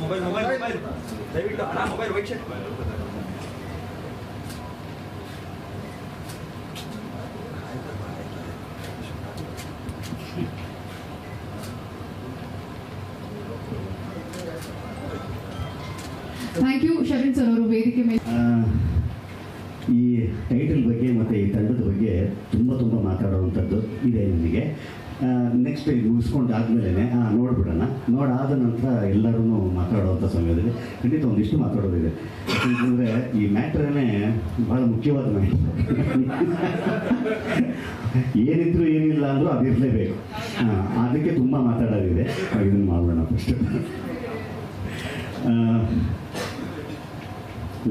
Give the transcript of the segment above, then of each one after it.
Mobile mobile mobile ದಯವಿಟ್ಟು ಅಣ್ಣ mobile white ಖಂಡಿತ ಮಾತಾಡೋದಿದೆ. ಅಂದರೆ ಈ ಮ್ಯಾಟ್ರೇ ಭಾಳ ಮುಖ್ಯವಾದ ಮ್ಯಾಟ್ರ್ ಏನಿದ್ರು ಏನಿಲ್ಲ ಅಂದರೂ ಅದಿರಲೇಬೇಕು ಅದಕ್ಕೆ ತುಂಬ ಮಾತಾಡೋದಿದೆ. ಇದನ್ನು ಮಾಡೋಣ ಫಸ್ಟ್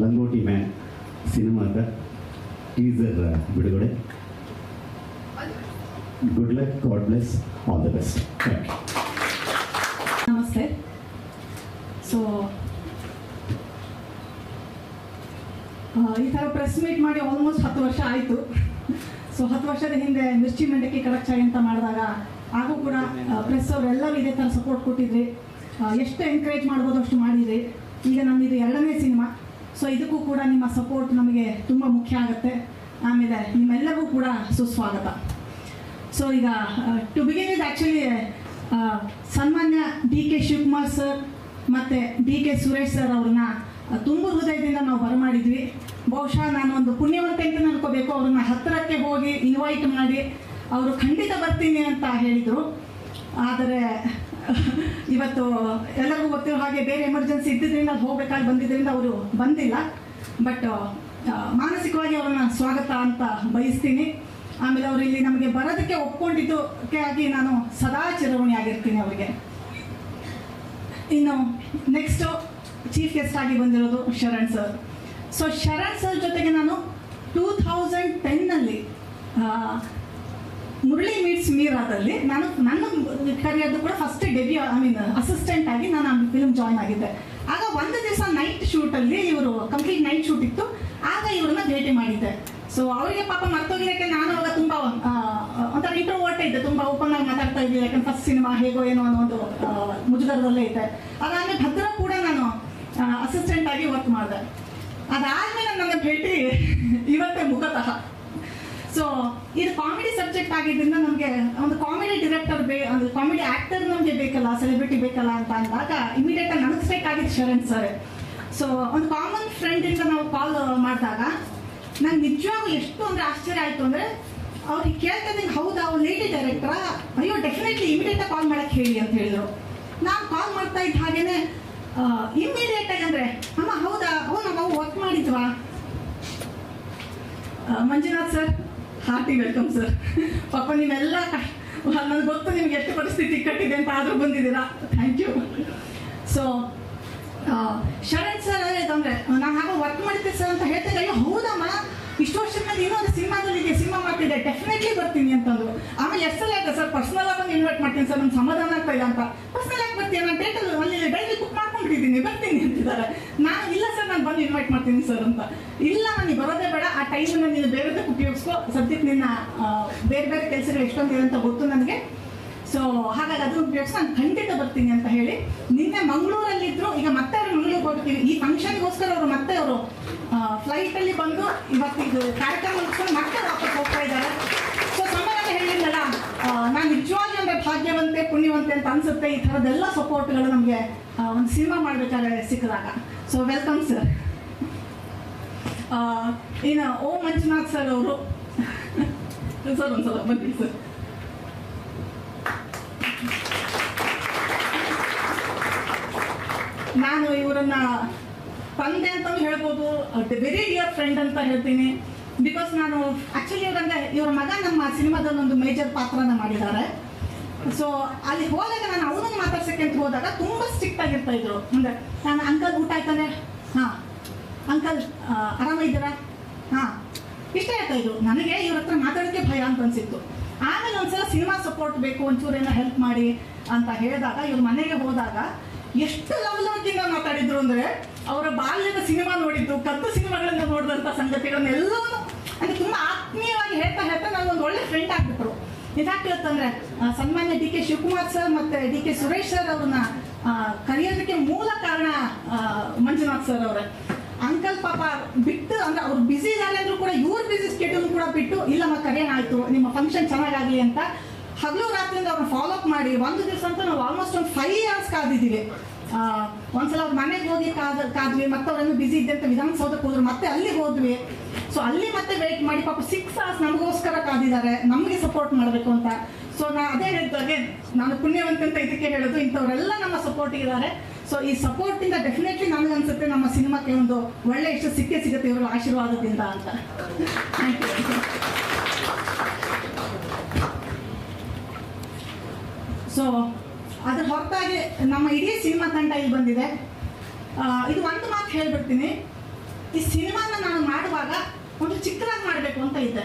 ಲಂಗೋಟಿ ಮ್ಯಾನ್ ಸಿನಿಮಾದ ಟೀಸರ್ ಬಿಡುಗಡೆ. Good luck god bless all the best thank you ನಮಸ್ತೆ ಸೊ ಈ ಥರ ಪ್ರೆಸ್ ಮೀಟ್ ಮಾಡಿ ಆಲ್ಮೋಸ್ಟ್ ಹತ್ತು ವರ್ಷ ಆಯಿತು. ಸೊ ಹತ್ತು ವರ್ಷದ ಹಿಂದೆ ಮಿರ್ಚಿ ಮಂಡಕ್ಕಿ ಕಡಕ್ ಚಾಯ್ ಅಂತ ಮಾಡಿದಾಗ ಆಗೂ ಕೂಡ ಪ್ರೆಸ್ ಅವರೆಲ್ಲರೂ ಇದೇ ಥರ ಸಪೋರ್ಟ್ ಕೊಟ್ಟಿದ್ರಿ ಎಷ್ಟು ಎನ್ಕರೇಜ್ ಮಾಡ್ಬೋದು ಅಷ್ಟು ಮಾಡಿದ್ರಿ, ಈಗ ನಮ್ಮಿದು ಎರಡನೇ ಸಿನಿಮಾ. ಸೊ ಇದಕ್ಕೂ ಕೂಡ ನಿಮ್ಮ ಸಪೋರ್ಟ್ ನಮಗೆ ತುಂಬ ಮುಖ್ಯ ಆಗುತ್ತೆ. ಆಮೇಲೆ ನಿಮ್ಮೆಲ್ಲರಿಗೂ ಕೂಡ ಸುಸ್ವಾಗತ. ಸೊ ಈಗ ಟು ಬಿಗಿನ್ ಇದು ಆ್ಯಕ್ಚುಲಿ ಸನ್ಮಾನ್ಯ ಡಿ ಕೆ ಶಿವಕುಮಾರ್ ಸರ್ ಮತ್ತು ಡಿ ಕೆ ಸುರೇಶ್ ಸರ್ ಅವ್ರನ್ನ ತುಂಬ ಹೃದಯದಿಂದ ನಾವು ಬರಮಾಡಿದ್ವಿ. ಬಹುಶಃ ನಾನು ಒಂದು ಪುಣ್ಯವಂತ ಅಂತ ಅನ್ಕೋಬೇಕು. ಅವ್ರನ್ನ ಹತ್ತಿರಕ್ಕೆ ಹೋಗಿ ಇನ್ವೈಟ್ ಮಾಡಿ ಅವರು ಖಂಡಿತ ಬರ್ತೀನಿ ಅಂತ ಹೇಳಿದರು. ಆದರೆ, ಇವತ್ತು ಎಲ್ಲರಿಗೂ ಗೊತ್ತಿರೋ ಹಾಗೆ ಬೇರೆ ಎಮರ್ಜೆನ್ಸಿ ಇದ್ದಿದ್ದರಿಂದ ಹೋಗ್ಬೇಕಾಗಿ ಬಂದಿದ್ದರಿಂದ ಅವರು ಬಂದಿಲ್ಲ. ಬಟ್ ಮಾನಸಿಕವಾಗಿ ಅವ್ರನ್ನ ಸ್ವಾಗತ ಅಂತ ಬಯಸ್ತೀನಿ. ಆಮೇಲೆ ಅವರು ಇಲ್ಲಿ ನಮಗೆ ಬರೋದಕ್ಕೆ ಒಪ್ಕೊಂಡಿದ್ದಕ್ಕೆ ಆಗಿ ನಾನು ಸದಾ ಚಿರವಣಿ ಆಗಿರ್ತೀನಿ ಅವರಿಗೆ. ಇನ್ನು ನೆಕ್ಸ್ಟು ಚೀಫ್ ಗೆಸ್ಟ್ ಆಗಿ ಬಂದಿರೋದು Sharan sir so Sharan sir ಜೊತೆಗೆ ನಾನು ಟೂ ಥೌಸಂಡ್ ಟೆನ್ನಲ್ಲಿ ಮುರಳಿ ಮೀಟ್ಸ್ ಮೀರಾದಲ್ಲಿ ನಾನು ನನ್ನ ಕರಿಯೋದು ಕೂಡ first debut I mean assistant ಆಗಿ ನಾನು ಆ ಫಿಲ್ಮ್ ಜಾಯ್ನ್ ಆಗಿದ್ದೆ. ಆಗ ಒಂದು ದಿವಸ ನೈಟ್ ಶೂಟಲ್ಲಿ ಇವರು ಕಂಪ್ಲೀಟ್ ನೈಟ್ ಶೂಟ್ ಇತ್ತು. ಆಗ ಇವ್ರನ್ನ ಭೇಟಿ ಮಾಡಿದ್ದೆ. ಸೊ ಅವರಿಗೆ ಪಾಪ ಮರ್ತೋಗಿರೋಕ್ಕೆ ನಾನು ಅವಾಗ ತುಂಬ ಒಂಥರ ಇಂಟ್ರೋವರ್ಟ್ ಇದ್ದೆ. ತುಂಬ ಓಪನ್ ಆಗಿ ಮಾತಾಡ್ತಾ ಇದ್ದೆ ಯಾಕಂದ್ರೆ ಫಸ್ಟ್ ಸಿನಿಮಾ ಹೇಗೋ ಏನೋ ಅನ್ನೋ ಒಂದು ಮುಜುಗರದಲ್ಲೇ ಇದ್ದೆ. ಅದಾದ್ರೆ ಭದ್ರ ಕೂಡ ನಾನು ಅಸಿಸ್ಟೆಂಟ್ ಆಗಿ ವರ್ಕ್ ಮಾಡಿದೆ. ಅದಾದ್ಮೇಲೆ ನನ್ನ ಭೇಟಿ ಇವತ್ತೇ ಮುಖತಃ. ಸೊ ಇದು ಕಾಮಿಡಿ ಸಬ್ಜೆಕ್ಟ್ ಆಗಿದ್ದರಿಂದ ನಮಗೆ ಒಂದು ಕಾಮಿಡಿ ಡಿರೆಕ್ಟರ್ ಬೇ, ಒಂದು ಕಾಮಿಡಿ ಆಕ್ಟರ್ ನಮಗೆ ಬೇಕಲ್ಲ ಸೆಲೆಬ್ರಿಟಿ ಬೇಕಲ್ಲ ಅಂತ ಅಂದಾಗ ಇಮಿಡಿಯೇಟ್ ಆಗಿ ನನಗಿಸ್ಬೇಕಾಗಿತ್ತು ಶರಣ್ ಸರ್. ಸೊ ಒಂದು ಕಾಮನ್ ಫ್ರೆಂಡ್ ಇಂದ ನಾವು ಕಾಲ್ ಮಾಡಿದಾಗ ನಂಗೆ ನಿಜವಾಗ್ಲೂ ಎಷ್ಟು ಅಂದ್ರೆ ಆಶ್ಚರ್ಯ ಆಯ್ತು ಅಂದ್ರೆ ಅವ್ರಿಗೆ ಕೇಳ್ತಾ ಹೌದಾ, ಅವ್ರು ಲೇಡಿ ಡೈರೆಕ್ಟ್ರಾ ಅಯ್ಯೋ ಡೆಫಿನೆಟ್ಲಿ ಇಮಿಡಿಯೇಟ್ ಕಾಲ್ ಮಾಡಕ್ಕೆ ಹೇಳಿ ಅಂತ ಹೇಳಿದ್ರು. ನಾನು ಕಾಲ್ ಮಾಡ್ತಾ ಇದ್ದ ಹಾಗೇನೆ ಇಮಿಡಿಯೇಟ್ ಆಗಿ ಅಂದ್ರೆ, ಅಮ್ಮ, ಹೌದಾ? ಹೌದು, ನಾವು work ಮಾಡಿದ್ವಾ? Manjunath sir hearty welcome sir ಪಾಪ ನೀವೆಲ್ಲ ನನಗೆ ಗೊತ್ತು ನಿಮ್ಗೆ ಎಷ್ಟು ಪರಿಸ್ಥಿತಿ ಕಟ್ಟಿದೆ ಅಂತ ಆದರೂ ಬಂದಿದ್ದೀರಾ? Thank you so Sharan sir ಅಂದ್ರೆ, ನಾನು ಹಾಗೆ ವರ್ಕ್ ಮಾಡ್ತೀವಿ ಸರ್ ಅಂತ ಹೇಳ್ತಾರೆ ಅಯ್ಯೋ, ಹೌದಮ್ಮ. ಇಷ್ಟು ವರ್ಷದ ಮೇಲೆ ಇನ್ನೊಂದು ಸಿನಿಮಾದಲ್ಲಿ ಇದೆ ಸಿನಿಮಾ ಮಾಡ್ತಿದ್ದೆ ಡೆಫಿನೆಟ್ಲಿ ಬರ್ತೀನಿ ಅಂತಂದ್ರು. ಆಮೇಲೆ ಸಲ ಆಯ್ತು ಸರ್ ಪರ್ಸನಲ್ ಆಗಿ ಇನ್ವೈಟ್ ಮಾಡ್ತೀನಿ ಸರ್ ನನ್ನ ಸಮಾಧಾನ ಆಗ್ತಾ ಇಲ್ಲ ಅಂತ. ಪರ್ಸನಲ್ ಆಗಿ ಬರ್ತೀನಿ ನಾನು ಡೇಟಲ್ಲಿ ಅಲ್ಲಿ ಡೈಲಿ ಬುಕ್ ಮಾಡ್ಕೊಂಡಿದ್ದೀನಿ, ಬರ್ತೀನಿ ಅಂತಿದ್ದಾರೆ. ನಾನು ಇಲ್ಲ ಸರ್, ನಾನು ಬಂದು ಇನ್ವೈಟ್ ಮಾಡ್ತೀನಿ ಸರ್ ಅಂತ. ಇಲ್ಲ ನನಗೆ ಬರೋದೇ ಬೇಡ. ಆ ಟೈಮನ್ನು ನೀನು ಬೇರೆದಕ್ಕೆ ಉಪಯೋಗಿಸ್ಕೊ. ಸದ್ಯಕ್ಕೆ ನಿನ್ನ ಬೇರೆ ಬೇರೆ ಕೆಲಸಗಳು ಎಷ್ಟೊಂದಿದೆ ಅಂತ ಗೊತ್ತು ನನಗೆ. ಸೊ ಹಾಗಾಗಿ ಅದನ್ನು ಉಪಯೋಗಿಸಿ ನಾನು ಖಂಡಿತ ಬರ್ತೀನಿ ಅಂತ ಹೇಳಿ. ನಿನ್ನೆ ಮಂಗಳೂರಲ್ಲಿದ್ರು, ಈಗ ಮತ್ತೆ ಅವರು ಮಂಗಳೂರಿಗೆ ಹೋಗ್ತೀವಿ ಈ ಫಂಕ್ಷನ್ಗೋಸ್ಕರ ಅವರು ಮತ್ತೆ ಅವರು ಫ್ಲೈಟಲ್ಲಿ ಬಂದು ಇವತ್ತು ಇದು ಕಾರ್ಯಕ್ರಮ ಮುಗಿಸ್ಕೊಂಡು ಮತ್ತೆ ವಾಪಸ್ ಹೋಗ್ತಾ ಇದ್ದಾರೆ. ಸೊ ಸಮಾಧಾನ ಹೇಳಿದ್ನಲ್ಲ ನಾನು ನಿಜವಾಗಿ ಅಂದರೆ ಭಾಗ್ಯವಂತೆ, ಪುಣ್ಯವಂತೆ ಅಂತ ಅನ್ಸುತ್ತೆ. ಈ ಥರದ್ದೆಲ್ಲ ಸಪೋರ್ಟ್ಗಳು ನಮಗೆ ಒಂದು ಸಿನಿಮಾ ಮಾಡಬೇಕಾದ್ರೆ ಸಿಕ್ಕಿದಾಗ. ಸೊ ವೆಲ್ಕಮ್ ಸರ್ ಏನು ಓ ಮಂಜುನಾಥ್ ಸರ್ ಅವರು. ಸರ್ ಒಂದ್ಸಲ ಬನ್ನಿ ಸರ್ ನಾನು ಇವರನ್ನ ತಂದೆ ಅಂತಲೂ ಹೇಳ್ಬೋದು ವೆರಿ ಡಿಯರ್ ಫ್ರೆಂಡ್ ಅಂತ ಹೇಳ್ತೀನಿ. ಬಿಕಾಸ್ ನಾನು ಆಕ್ಚುಲಿ ಇವ್ರಂದ್ರೆ ಇವ್ರ ಮಗ ನಮ್ಮ ಸಿನಿಮಾದಲ್ಲಿ ಒಂದು ಮೇಜರ್ ಪಾತ್ರನ ಮಾಡಿದ್ದಾರೆ. ಸೊ ಅಲ್ಲಿ ಹೋದಾಗ ನಾನು ಅವನನ್ನು ಮಾತಾಡ್ಸಕ್ಕೆ ಅಂತ ಹೋದಾಗ ತುಂಬ ಸ್ಟ್ರಿಕ್ಟ್ ಆಗಿರ್ತಾ ಇದ್ರು. ಅಂದ್ರೆ, ನಾನು ಅಂಕಲ್ ಊಟ ಆಯ್ತಾನೆ? ಹಾಂ. ಅಂಕಲ್ ಆರಾಮ ಇದ್ದೀರಾ? ಹಾಂ. ಇಷ್ಟ ಆಯ್ತಾ ಇದ್ರು. ನನಗೆ ಇವ್ರ ಹತ್ರ ಮಾತಾಡೋಕ್ಕೆ ಭಯ ಅಂತ ಅನ್ಸಿತ್ತು. ಆಮೇಲೆ ಒಂದ್ಸಲ ಸಿನಿಮಾ ಸಪೋರ್ಟ್ ಬೇಕು, ಒಂಚೂರು ಏನೋ ಹೆಲ್ಪ್ ಮಾಡಿ ಅಂತ ಹೇಳಿದಾಗ, ಇವ್ರ ಮನೆಗೆ ಹೋದಾಗ ಎಷ್ಟು ಲವಲವಿಕೆಯಿಂದ ಮಾತಾಡಿದ್ರು ಅಂದ್ರೆ ಅವರ ಬಾಲ್ಯದ ಸಿನಿಮಾ ನೋಡಿದ್ದು ಕತ್ತು ಸಿನಿಮಾಗಳನ್ನ ನೋಡಿದಂತ ಸಂಗತಿಗಳನ್ನೆಲ್ಲವನ್ನು ಅಂದ್ರೆ ತುಂಬಾ ಆತ್ಮೀಯವಾಗಿ ಹೇಳ್ತಾ ಹೇಳ್ತಾ ನಾನು ಒಂದು ಒಳ್ಳೆ ಫ್ರೆಂಡ್ ಆಗ್ಬಿಟ್ರು. ಆ, ಸನ್ಮಾನ್ಯ ಡಿ ಕೆ ಶಿವಕುಮಾರ್ ಸರ್ ಮತ್ತೆ ಡಿ ಕೆ ಸುರೇಶ್ ಸರ್ ಅವ್ರನ್ನ ಕರೆಯೋದಕ್ಕೆ ಮೂಲ ಕಾರಣ ಮಂಜುನಾಥ್ ಸರ್ ಅವರೇ. ಅಂಕಲ್ ಪಾಪ ಬಿಟ್ಟು ಅಂದ್ರೆ ಅವ್ರು ಬಿಸಿ ಇದ್ದಾರೆ ಅಂದ್ರೂ ಕೂಡ ಇವ್ರ ಬಿಸಿ ಸ್ಕೆಡ್ಯೂಲ್ ಕೂಡ ಬಿಟ್ಟು ಇಲ್ಲಮ್ಮ ಕರೆಯೋಣ ಆಯ್ತು ನಿಮ್ಮ ಫಂಕ್ಷನ್ ಚೆನ್ನಾಗಾಗಲಿ ಅಂತ ಹಗಲು ರಾತ್ರಿಯಿಂದ ಅವ್ರನ್ನ ಫಾಲೋ ಅಪ್ ಮಾಡಿ ಒಂದು ದಿವಸ ಅಂತ ನಾವು ಆಲ್ಮೋಸ್ಟ್ ಒಂದು ಫೈವ್ ಇಯರ್ಸ್ ಕಾದಿದ್ದೀವಿ. ಒಂದ್ಸಲ ಅವ್ರ ಮನೆಗೆ ಹೋಗಿ ಕಾದ, ಕಾದ್ವಿ ಮತ್ತೆ ಅವ್ರನ್ನು ಬಿಸಿ ಇದ್ದೆ ಅಂತ ವಿಧಾನಸೌಧಕ್ಕೆ ಹೋದ್ರು, ಮತ್ತೆ ಅಲ್ಲಿ ಹೋದ್ವಿ. ಸೊ ಅಲ್ಲಿ ಮತ್ತೆ ವೇಟ್ ಮಾಡಿ, ಪಾಪ ಸಿಕ್ಸ್ ಅವರ್ಸ್ ನಮಗೋಸ್ಕರ ಕಾದಿದ್ದಾರೆ, ನಮಗೆ ಸಪೋರ್ಟ್ ಮಾಡಬೇಕು ಅಂತ. ಸೊ ನಾ ಅದೇ ಹೇಳಿದಾಗೆ ನಾನು ಪುಣ್ಯವಂತ ಅಂತ ಇದಕ್ಕೆ ಹೇಳೋದು, ಇಂಥವರೆಲ್ಲ ನಮ್ಮ ಸಪೋರ್ಟ್ ಇದ್ದಾರೆ. ಸೊ ಈ ಸಪೋರ್ಟ್ ಇಂದ ಡೆಫಿನೆಟ್ಲಿ ನನಗೆ ಅನ್ಸುತ್ತೆ ನಮ್ಮ ಸಿನಿಮಾಕ್ಕೆ ಒಂದು ಒಳ್ಳೆ ಇಷ್ಟ ಸಿಕ್ಕೇ ಸಿಗುತ್ತೆ, ಇವರು ಆಶೀರ್ವಾದದಿಂದ ಅಂತ. ಸೊ ಅದ್ರ ಹೊರತಾಗಿ ನಮ್ಮ ಇಡೀ ಸಿನಿಮಾ ತಂಡ ಇಲ್ಲಿ ಬಂದಿದೆ. ಇದು ಒಂದು ಮಾತು ಹೇಳ್ಬಿಡ್ತೀನಿ. ಈ ಸಿನಿಮಾನ ನಾನು ಮಾಡುವಾಗ ಒಂದು ಚಿಕ್ಕದಾಗಿ ಮಾಡಬೇಕು ಅಂತ ಇದ್ದೆ.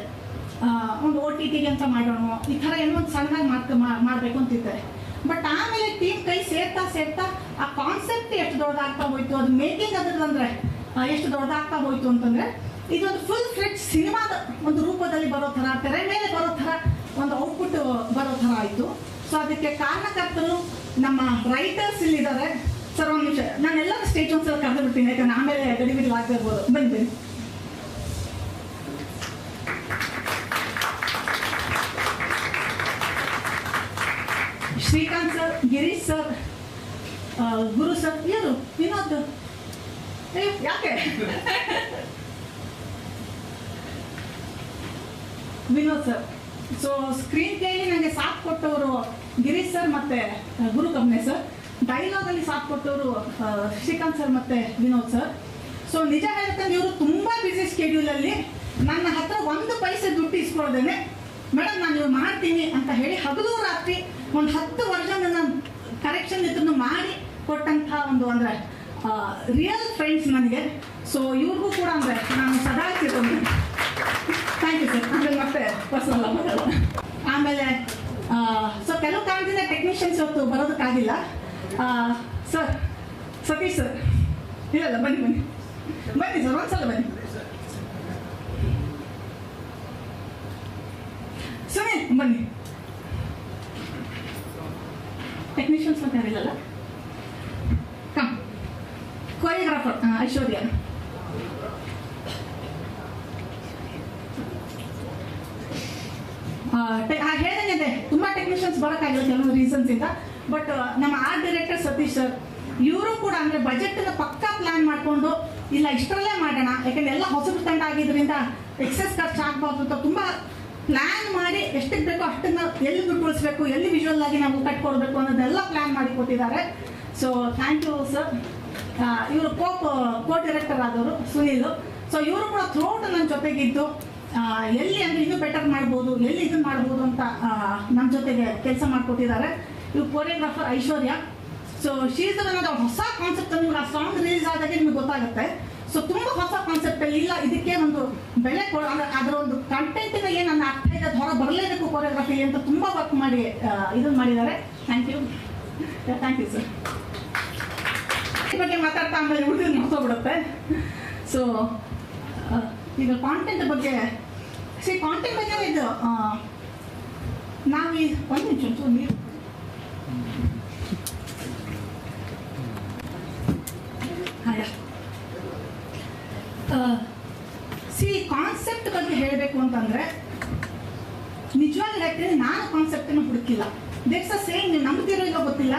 ಒಂದು ಒ ಟಿ ಟಿಗೆ ಅಂತ ಮಾಡೋಣ, ಈ ಥರ ಏನೋ ಒಂದು ಸಣ್ಣದಾಗಿ ಮಾಡ್ಬೇಕು ಮಾಡಬೇಕು ಇದ್ದಾರೆ ಬಟ್ ಆಮೇಲೆ ಟೀಮ್ ಕೈ ಸೇರ್ತಾ ಸೇರ್ತಾ ಆ ಕಾನ್ಸೆಪ್ಟ್ ಎಷ್ಟು ದೊಡ್ಡದಾಗ್ತಾ ಹೋಯ್ತು, ಅದು ಮೇಕಿಂಗ್ ಅದ್ರದಂದ್ರೆ ಎಷ್ಟು ದೊಡ್ಡದಾಗ್ತಾ ಹೋಯ್ತು ಅಂತಂದ್ರೆ ಇದೊಂದು ಫುಲ್ ಫ್ರೆಡ್ ಸಿನಿಮಾದ ಒಂದು ರೂಪದಲ್ಲಿ ಬರೋ ಥರ, ತೆರೆ ಮೇಲೆ ಬರೋ ಥರ, ಒಂದು ಔಟ್ಪುಟ್ ಬರೋ ಥರ ಆಯಿತು. ಸೊ ಅದಕ್ಕೆ ಕಾರಣಕರ್ತರು ನಮ್ಮ ರೈಟರ್ಸ್ ಇಲ್ಲಿದ್ದಾರೆ. ಸರ್ ಒಂದು ನಿಮಿಷ. ಎಲ್ಲರೂ ಸ್ಟೇಜ್ ಒಂದ್ಸಲ ಕರೆದು ಬಿಡ್ತೀನಿ ಯಾಕಂದ್ರೆ ಆಮೇಲೆ ಗಡಿಬಿಡಿ ಆಗ್ತಿರ್ಬೋದು ಬಂದಿರಿ Srikanth sir Girish sir Guru sir ಏನು ವಿನೋದ್. ಯಾಕೆ? ವಿನೋದ್ ಸರ್ ಸೊ ಸ್ಕ್ರೀನ್ ಪ್ಲೇಲಿ ನನಗೆ ಸಾಥ್ ಕೊಟ್ಟವರು ಗಿರೀಶ್ ಸರ್ ಮತ್ತೆ ಗುರು ಕಮ್ನೆ ಸರ್. ಡೈಲಾಗಲ್ಲಿ ಸಾಥ್ ಕೊಟ್ಟವರು ಶ್ರೀಕಾಂತ್ ಸರ್ ಮತ್ತೆ ವಿನೋದ್ ಸರ್. ಸೊ ನಿಜ ಹೇಳ್ತಾನೆ ಇವರು ತುಂಬಾ ಬಿಸಿ ಸ್ಕೆಡ್ಯೂಲಲ್ಲಿ ನನ್ನ ಹತ್ರ ಒಂದು ಪೈಸೆ ದುಡ್ಡು ಇಸ್ಕೊಳ್ದೇನೆ ಮೇಡಮ್, ನಾನು ಇವ್ರು ಮಾಡ್ತೀನಿ ಅಂತ ಹೇಳಿ ಹಗಲು ರಾತ್ರಿ ಒಂದು ಹತ್ತು ವರ್ಷ ನನ್ನ ಕರೆಕ್ಷನ್ ಇದ್ರೂ ಮಾಡಿ ಕೊಟ್ಟಂತಹ ಒಂದು ಅಂದ್ರೆ ರಿಯಲ್ ಫ್ರೆಂಡ್ಸ್ ನನಗೆ. ಸೊ ಇವ್ರಿಗೂ ಕೂಡ ಅಂದ್ರೆ ನಾನು ಸದಾ ತಿಳ್ಕೊಂಡು ಥ್ಯಾಂಕ್ ಯು ಸರ್ ಆಮೇಲೆ ಮತ್ತೆ ಪರ್ಸನಲ್ ಆಮೇಲೆ ಸೊ ಕೆಲವು ಕಾರಣದಿಂದ ಟೆಕ್ನಿಷಿಯನ್ಸ್ ಇವತ್ತು ಬರೋದಕ್ಕಾಗಿಲ್ಲ. ಸರ್ ಸತೀಶ್ ಸರ್ ಇಲ್ಲ ಬನ್ನಿ ಬನ್ನಿ. ಬನ್ನಿ ಸರ್ ಒಂದ್ಸಲ ಬನ್ನಿ. ಸುನೀಲ್, ಬನ್ನಿ. ಟೆಕ್ನಿಷಿಯನ್ಸ್ ಮತ್ತೆ ಯಾರಿಲ್ಲಲ್ಲ? ಕಮ್ ಕೊರಿಯೋಗ್ರಾಫರ್ ಐಶ್ವರ್ಯ. ಹೇಳಿದಂಗೆ ತುಂಬಾ ಟೆಕ್ನಿಷಿಯನ್ಸ್ ಬರೋಕ್ಕಾಗಿಲ್ಲ ಕೆಲವು ರೀಸನ್ಸ್ ಇಂದ. ಬಟ್ ನಮ್ಮ ಆರ್ಟ್ ಡೈರೆಕ್ಟರ್ ಸತೀಶ್ ಸರ್ ಇವರು ಕೂಡ ಅಂದ್ರೆ ಬಜೆಟ್ ಪಕ್ಕಾ ಪ್ಲಾನ್ ಮಾಡ್ಕೊಂಡು, ಇಲ್ಲ ಇಷ್ಟರಲ್ಲೇ ಮಾಡೋಣ, ಯಾಕಂದ್ರೆ ಎಲ್ಲ ಹೊಸ ತಂಡ ಆಗಿದ್ರಿಂದ ಎಕ್ಸೆಸ್ ಖರ್ಚು ಆಗ್ಬಾರ್ದು ಅಂತ ತುಂಬಾ ಪ್ಲಾನ್ ಮಾಡಿ ಎಷ್ಟಕ್ಕೆ ಬೇಕೋ ಅಷ್ಟನ್ನ ಎಲ್ಲಿ ದುಡ್ಡು ಎಲ್ಲಿ ವಿಜುವಲ್ ಆಗಿ ನಾವು ಕಟ್ಕೊಡ್ಬೇಕು ಅನ್ನೋದೆಲ್ಲ ಪ್ಲಾನ್ ಮಾಡಿ ಕೊಟ್ಟಿದ್ದಾರೆ. ಸೊ ಥ್ಯಾಂಕ್ ಯು ಸರ್ ಇವರು ಕೋ ಕೋ ಡೈರೆಕ್ಟರ್ ಆದವರು, ಸುನೀಲ್. ಸೊ ಇವರು ಕೂಡ ಥ್ರೋಟ್ ನನ್ನ ಜೊತೆಗಿದ್ದು. ಎಲ್ಲಿ ಅಂದ್ರೆ ಇನ್ನೂ ಬೆಟರ್ ಮಾಡ್ಬೋದು, ಎಲ್ಲಿ ಇದನ್ನ ಮಾಡ್ಬೋದು ಅಂತ ನಮ್ಮ ಜೊತೆಗೆ ಕೆಲಸ ಮಾಡ್ಕೊಟ್ಟಿದ್ದಾರೆ. ಇವ್ ಕೊರಿಯೋಗ್ರಾಫರ್ ಐಶ್ವರ್ಯ. ಸೊ ಶೀತ ಹೊಸ ಕಾನ್ಸೆಪ್ಟ್ ನಿಮ್ಗೆ ಆ ಸಾಂಗ್ ರಿಲೀಸ್ ಆದಾಗ ನಿಮ್ಗೆ ಗೊತ್ತಾಗುತ್ತೆ. ಸೊ ತುಂಬಾ ಹೊಸ ಕಾನ್ಸೆಪ್ಟ್ ಇಲ್ಲ, ಇದಕ್ಕೆ ಒಂದು ಬೆಲೆ ಕೊಡ, ಅಂದ್ರೆ ಅದರ ಒಂದು ಕಂಟೆಂಟ್ ಏನು ನನ್ನ ಅರ್ಥ ಇದೆ ಹೊರ ಬರಲೇಬೇಕು ಕೊರಿಯೋಗ್ರಫಿ ಅಂತ ತುಂಬಾ ವರ್ಕ್ ಮಾಡಿ ಇದನ್ನ ಮಾಡಿದ್ದಾರೆ. Thank you thank you sir ಬಗ್ಗೆ ಮಾತಾಡ್ತಾ ಆಮೇಲೆ ಉಳಿದು ಮುಗಿಸೋಗ್ಬಿಡುತ್ತೆ ಸೊ ಈಗ ಕಾಂಟೆಂಟ್ ಬಗ್ಗೆ. ಸಿ ಕಾಂಟೆಂಟ್ ಬಗ್ಗೆ ಇದು ನಾವು ಒಂದು ನಿಮಿಷ ಒಂಚೂರು ನೀರು ಸಿ ಕಾನ್ಸೆಪ್ಟ್ ಬಗ್ಗೆ ಹೇಳಬೇಕು ಅಂತಂದ್ರೆ, ನಿಜವಾಗಿ ಹೇಳ್ತೀನಿ, ನಾನು ಕಾನ್ಸೆಪ್ಟನ್ನು ಹುಡುಕಿಲ್ಲ. ದೇಟ್ಸ್ ಅ ಸೇಮ್ ನೀವು ನಂಬ್ತಿರೋ ಇಲ್ಲೋ ಗೊತ್ತಿಲ್ಲ.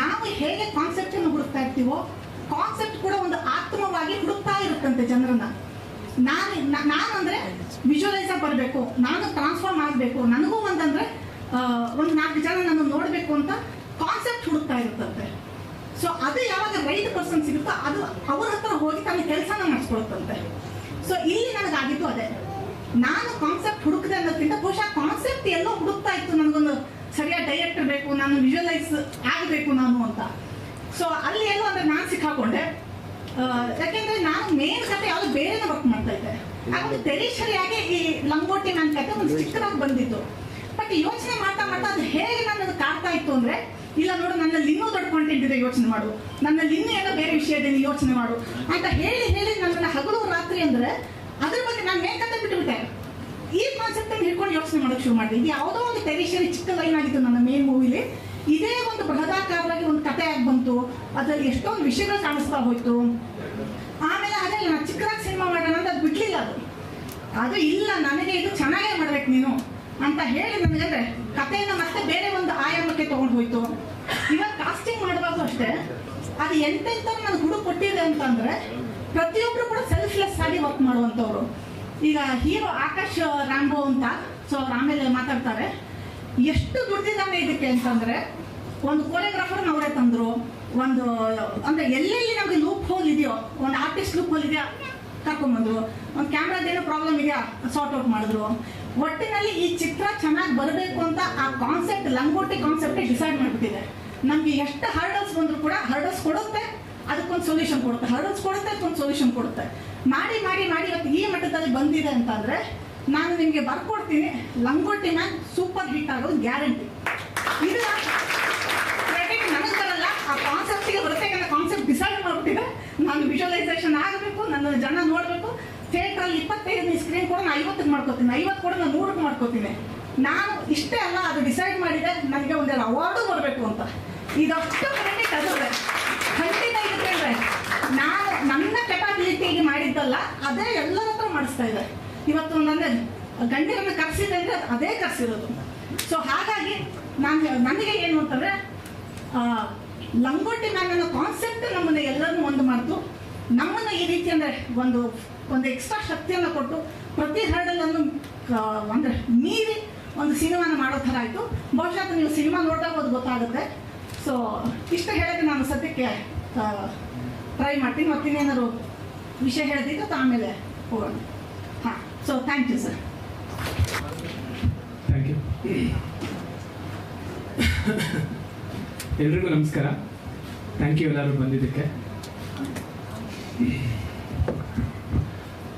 ನಾವು ಹೇಗೆ ಕಾನ್ಸೆಪ್ಟನ್ನು ಹುಡುಕ್ತಾ ಇರ್ತೀವೋ ಕಾನ್ಸೆಪ್ಟ್ ಕೂಡ ಒಂದು ಆತ್ಮವಾಗಿ ಹುಡುಕ್ತಾ ಇರುತ್ತಂತೆ ಜನರನ್ನ. ನಾನು ನಾನು ಅಂದ್ರೆ ವಿಜುವಲೈಸ್ ಬರಬೇಕು. ನಾನು ಟ್ರಾನ್ಸ್ಫಾರ್ಮ್ ಆಗಬೇಕು. ನನಗೂ ಒಂದಂದ್ರೆ ಒಂದು ನಾಲ್ಕು ಜನ ನಾನು ನೋಡಬೇಕು ಅಂತ ಕಾನ್ಸೆಪ್ಟ್ ಹುಡುಕ್ತಾ ಇರುತ್ತಂತೆ. ಸೊ ಅದು ಯಾವಾಗ ರೈಟ್ ಪರ್ಸನ್ ಸಿಗುತ್ತೋ ಅದು ಅವ್ರ ಹತ್ರ ಹೋಗಿ ತನ್ನ ಕೆಲಸನ ಮಾಡಿಸ್ಕೊಳುತ್ತಂತೆ ಸೊ ಇಲ್ಲಿ ನನಗಾಗಿದ್ದು ಅದೇ. ನಾನು ಕಾನ್ಸೆಪ್ಟ್ ಹುಡುಕದೆ ಅನ್ನೋದಕ್ಕಿಂತ ಬಹುಶಃ ಕಾನ್ಸೆಪ್ಟ್ ಎಲ್ಲೋ ಹುಡುಕ್ತಾ ಇತ್ತು. ನನಗೊಂದು ಸರಿಯಾದ ಡೈರೆಕ್ಟರ್ ಬೇಕು, ನಾನು ವಿಜುವಲೈಸ್ ಆಗಬೇಕು ನಾನು ಅಂತ. ಸೊ ಅಲ್ಲಿ ಎಲ್ಲೋ ಅಂದ್ರೆ ನಾನು ಸಿಕ್ಕಾಕೊಂಡೆ. ಯಾಕೆಂದ್ರೆ ನಾನು ಮೇನ್ ಕತೆ ಯಾವ್ದು ಬೇರೆನೇ ವರ್ಕ್ ಮಾಡ್ತಾ ಇದ್ದೆ. ಹಾಗಾಗಿ ಆಗಿ ಈ ಲಂಗೋಟಿ ನನ್ನ ಕತೆ ಒಂದು ಚಿಕ್ಕದಾಗಿ ಬಂದಿತ್ತು. ಬಟ್ ಯೋಚನೆ ಮಾಡ್ತಾ ಮಾಡ್ತಾ ಅದು ಹೇಗೆ ನನ್ನದು ಕಾಡ್ತಾ ಇತ್ತು ಅಂದ್ರೆ, ಇಲ್ಲ ನೋಡು, ನನ್ನಲ್ಲಿ ಇನ್ನೂ ದೊಡ್ಡ ಕಾಂಟೆಂಟ್ ಇದೆ, ಯೋಚನೆ ಮಾಡು. ನನ್ನಲ್ಲಿ ಇನ್ನೂ ಏನೋ ಬೇರೆ ವಿಷಯ ಇದೆ ಯೋಚನೆ ಮಾಡು. ಅಂತ ಹೇಳಿ ಹೇಳಿ ನನ್ನ ಹಗಲು ರಾತ್ರಿ ಅಂದ್ರೆ, ಅದ್ರ ಬಗ್ಗೆ ನಾನು ಮೇನ್ ಕತೆ ಬಿಟ್ಟುಬಿಟ್ಟೆ ಈ ಕಾನ್ಸೆಪ್ಟ್ ಹಿಡ್ಕೊಂಡು ಯೋಚನೆ ಮಾಡೋಕೆ ಶುರು ಮಾಡಿದೆ. ಇದು ಯಾವುದೋ ಒಂದು ಟೆರಿಷರಿ ಚಿಕ್ಕ ಲೈನ್ ಆಗಿತ್ತು ನನ್ನ ಮೇನ್ ಮೂವಿಲಿ ಇದೇ ಒಂದು ಬೃಹದಾಕಾರವಾಗಿ ಒಂದು ಕತೆ ಆಗಿ ಬಂತು. ಅದರಲ್ಲಿ ಎಷ್ಟೊಂದು ವಿಷಯಗಳು ಕಾಣಿಸ್ತಾ ಹೋಯ್ತು. ಆಮೇಲೆ ಅದೇ ನಾನು ಚಿಕ್ಕದಾಗಿ ಸಿನಿಮಾ ಮಾಡೋಣ ಅಂತ ಅದು ಬಿಡ್ಲಿಲ್ಲ ಅದು. ಅದು ಇಲ್ಲ, ನನಗೆ ಇದು ಚೆನ್ನಾಗೇ ಮಾಡ್ಬೇಕು ನೀನು ಅಂತ ಹೇಳಿ ನನಗಂದ್ರೆ ಕಥೆಯನ್ನು ಮತ್ತೆ ಬೇರೆ ಒಂದು ಆಯಾಮಕ್ಕೆ ತಗೊಂಡು ಹೋಯ್ತು. ಇವಾಗ ಕಾಸ್ಟಿಂಗ್ ಮಾಡುವಾಗ ಅಷ್ಟೇ, ಅದು ಎಂತೆಂತ ನನಗೆ ಹುಡುಗ ಕೊಟ್ಟಿದೆ ಅಂತಂದ್ರೆ ಪ್ರತಿಯೊಬ್ರು ಕೂಡ ಸೆಲ್ಫ್ಲೆಸ್ ಆಗಿ ವರ್ಕ್ ಮಾಡುವಂಥವ್ರು. ಈಗ ಹೀರೋ ಆಕಾಶ್, ರಾಂಬೋ ಅಂತ ಸೊ ಆಮೇಲೆ ಮಾತಾಡ್ತಾರೆ. ಎಷ್ಟು ದುಡ್ದಿದ್ದಾನೆ ಇದಕ್ಕೆ ಅಂತಂದ್ರೆ, ಒಂದು ಕೊರಿಯೋಗ್ರಾಫರ್ ಅವರೇ ತಂದ್ರು, ಒಂದು, ಅಂದ್ರೆ ಎಲ್ಲೆಲ್ಲಿ ನಮಗೆ ಲೂಪ್ ಹೋಲ್ ಇದೆಯೋ, ಒಂದು ಆರ್ಟಿಸ್ಟ್ ಲೂಪ್ ಹೋಲ್ ಇದೆಯಾ ಕರ್ಕೊಂಡ್ಬಂದ್ರು ಒಂದು ಕ್ಯಾಮ್ರಾದೇನೋ ಪ್ರಾಬ್ಲಮ್ ಇದೆಯಾ ಸಾರ್ಟ್ ಔಟ್ ಮಾಡಿದ್ರು. ಒಟ್ಟಿನಲ್ಲಿ ಈ ಚಿತ್ರ ಚೆನ್ನಾಗಿ ಬರಬೇಕು ಅಂತ ಆ ಕಾನ್ಸೆಪ್ಟ್ ಲಂಗೋಟಿ ಕಾನ್ಸೆಪ್ಟ್ ಡಿಸೈಡ್ ಮಾಡಿಬಿಟ್ಟಿದೆ. ನಮ್ಗೆ ಎಷ್ಟು ಹರ್ಡಲ್ಸ್ ಬಂದ್ರು ಕೂಡ ಹರ್ಡಲ್ಸ್ ಕೊಡುತ್ತೆ, ಅದಕ್ಕೊಂದು ಸೊಲ್ಯೂಷನ್ ಕೊಡುತ್ತೆ. ಹರ್ಡಲ್ಸ್ ಕೊಡುತ್ತೆ, ಅದಕ್ಕೊಂದು ಸೊಲ್ಯೂಷನ್ ಕೊಡುತ್ತೆ. ಮಾಡಿ ಮಾಡಿ ಮಾಡಿ ಇವತ್ತು ಈ ಮಟ್ಟದಲ್ಲಿ ಬಂದಿದೆ ಅಂತಂದ್ರೆ ನಾನು ನಿಮಗೆ ಬರ್ಕೊಡ್ತೀನಿ. ಲಂಗೋಟಿನ ಸೂಪರ್ ಹಿಟ್ ಆಗೋದು ಗ್ಯಾರಂಟಿ. ಇದು ಕ್ರೆಡಿಟ್ ನನಗೆ ಬರಲ್ಲ. ಆ ಕಾನ್ಸೆಪ್ಟಿಗೆ ಬರುತ್ತೆ ಕಾನ್ಸೆಪ್ಟ್ ಡಿಸೈಡ್ ಮಾಡ್ಬಿಟ್ಟಿದೆ. ನಾನು ವಿಜುವಲೈಸೇಷನ್ ಆಗಬೇಕು, ನನ್ನ ಜನ ನೋಡಬೇಕು. ಥಿಯೇಟ್ರಲ್ಲಿ ಇಪ್ಪತ್ತೈದನೇ ಸ್ಕ್ರೀನ್ ಕೂಡ ನಾನು ಐವತ್ತಿಗೆ ಮಾಡ್ಕೋತೀನಿ. ಐವತ್ತು ಕೂಡ ನಾನು ನೂರಕ್ಕೆ ಮಾಡ್ಕೋತೀನಿ. ನಾನು ಇಷ್ಟೇ ಅಲ್ಲ, ಅದು ಡಿಸೈಡ್ ಮಾಡಿದೆ ನನಗೆ ಒಂದೆಲ್ಲ ಅವಾರ್ಡು ಬರಬೇಕು ಅಂತ. ಇದಷ್ಟು ಕ್ರೆಡಿಟ್ ಅದೇ ಖಂಡಿತ ಇದಕ್ಕೆ ನಾನು ನನ್ನ ಕೆಪಾಬಿಲಿಟಿಗೆ ಮಾಡಿದ್ದಲ್ಲ, ಅದೇ ಎಲ್ಲರ ಹತ್ರ ಮಾಡಿಸ್ತಾ ಇದೆ ಇವತ್ತು ನನ್ನ ಗಂಡನನ್ನು ಕರ್ಸಿದೆ ಅಂದ್ರೆ ಅದೇ ಕರೆಸಿರೋದು. ಸೊ ಹಾಗಾಗಿ ನಾನು ನನಗೆ ಏನು ಅಂತಂದರೆ ಲಂಗೋಟಿ ಮ್ಯಾನ್ ಅನ್ನೋ ಕಾನ್ಸೆಪ್ಟ್ ನಮ್ಮನ್ನ ಎಲ್ಲರನ್ನೂ ಒಂದು ಮಾಡ್ತು. ನಮ್ಮನ್ನ ಈ ರೀತಿ ಅಂದ್ರೆ ಒಂದು ಒಂದು ಎಕ್ಸ್ಟ್ರಾ ಶಕ್ತಿಯನ್ನು ಕೊಟ್ಟು ಪ್ರತಿ ಹರಡಲನ್ನು ಅಂದ್ರೆ ಮೀರಿ ಒಂದು ಸಿನಿಮಾನ ಮಾಡೋ ಥರ ಆಯಿತು. ಬಹುಶಃ ನೀವು ಸಿನಿಮಾ ನೋಡಿದಾಗ ಅದು ಗೊತ್ತಾಗುತ್ತೆ. ಸೊ ಇಷ್ಟ ಹೇಳಿದ್ರೆ ನಾನು ಸದ್ಯಕ್ಕೆ ಟ್ರೈ ಮಾಡ್ತೀನಿ. ಮತ್ತಿನ್ನೇನಾದ್ರು ವಿಷಯ ಅದು ಆಮೇಲೆ ಹೋಗೋಣ. So thank you sir thank you ಎಲ್ರಿಗೂ ನಮಸ್ಕಾರ. ಥ್ಯಾಂಕ್ ಯು ಎಲ್ಲರೂ ಬಂದಿದ್ದಕ್ಕೆ.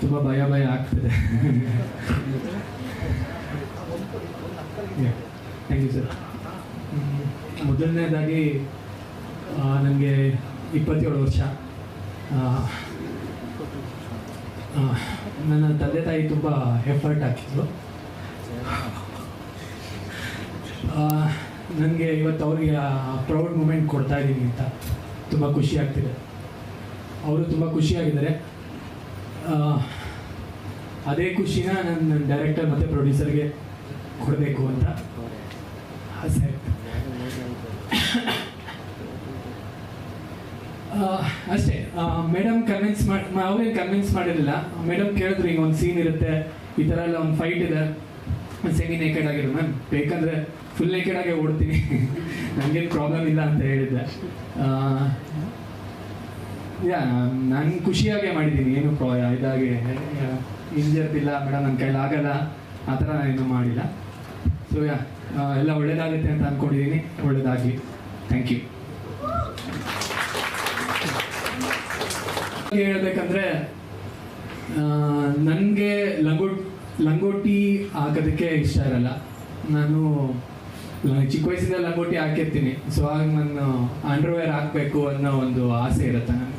ತುಂಬ ಭಯ ಭಯ ಆಗ್ತದೆ. ಥ್ಯಾಂಕ್ ಯು ಸರ್ ಮೊದಲನೇದಾಗಿ ನನಗೆ ಇಪ್ಪತ್ತೇಳು ವರ್ಷ. ನನ್ನ ತಂದೆ ತಾಯಿ ತುಂಬ ಎಫರ್ಟ್ ಹಾಕಿದ್ರು. ನನಗೆ ಇವತ್ತು ಅವ್ರಿಗೆ ಪ್ರೌಡ್ ಮೂಮೆಂಟ್ ಕೊಡ್ತಾ ಇದ್ದೀನಿ ಅಂತ ತುಂಬ ಖುಷಿ ಆಗ್ತಿದೆ. ಅವರು ತುಂಬ ಖುಷಿಯಾಗಿದ್ದಾರೆ ಅದೇ ಖುಷಿನ ನನ್ನ ಡೈರೆಕ್ಟರ್ ಮತ್ತು ಪ್ರೊಡ್ಯೂಸರ್ಗೆ ಕೊಡಬೇಕು ಅಂತ ಆಸೆ ಆಯ್ತು. ಆ, ಅಷ್ಟೇ ಮೇಡಮ್ ಕನ್ವಿನ್ಸ್ ಮಾಡಿ ಅವ್ರೇನು ಕನ್ವಿನ್ಸ್ ಮಾಡಿರಲಿಲ್ಲ. ಮೇಡಮ್ ಕೇಳಿದ್ರು ಈಗ ಒಂದು ಸೀನ್ ಇರುತ್ತೆ, ಈ ಥರ ಎಲ್ಲ ಒಂದು ಫೈಟ್ ಇದೆ. ಸೆಮಿ ನೇಕೆಡ್ ಆಗಿರೋ ಮ್ಯಾಮ್ ಬೇಕಂದ್ರೆ ಫುಲ್ ನೇಕೆಡ್ ಆಗೇ ಓಡ್ತೀನಿ. ನನಗೇನು ಪ್ರಾಬ್ಲಮ್ ಇಲ್ಲ ಅಂತ ಹೇಳಿದ್ದೆ. ಯಾ, ನಾನು ಖುಷಿಯಾಗೆ ಮಾಡಿದ್ದೀನಿ. ಏನು ಪ್ರಾ, ಇದಾಗಿ ಇಂಜರ್ಡ್ ಇಲ್ಲ ಮೇಡಮ್ ನನ್ನ ಕೈಲಿ ಆಗಲ್ಲ. ಆ ಥರ ನಾನು ಮಾಡಿಲ್ಲ. ಸೊ ಯಾ ಎಲ್ಲ ಒಳ್ಳೇದಾಗುತ್ತೆ ಅಂತ ಅಂದ್ಕೊಂಡಿದ್ದೀನಿ ಒಳ್ಳೇದಾಗಲಿ. ಥ್ಯಾಂಕ್ ಯು ಹೇಳ್ಬೇಕಂದ್ರೆ ನನಗೆ ಲಂಗೋ ಲಂಗೋಟಿ ಹಾಕೋದಕ್ಕೆ ಇಷ್ಟ ಇರಲ್ಲ. ನಾನು ಚಿಕ್ಕ ವಯಸ್ಸಿಂದ ಲಂಗೋಟಿ ಹಾಕಿರ್ತೀನಿ. ಸೊ ಆಗ ನಾನು ಅಂಡರ್ವೇರ್ ಹಾಕಬೇಕು ಅನ್ನೋ ಒಂದು ಆಸೆ ಇರುತ್ತೆ ನನಗೆ.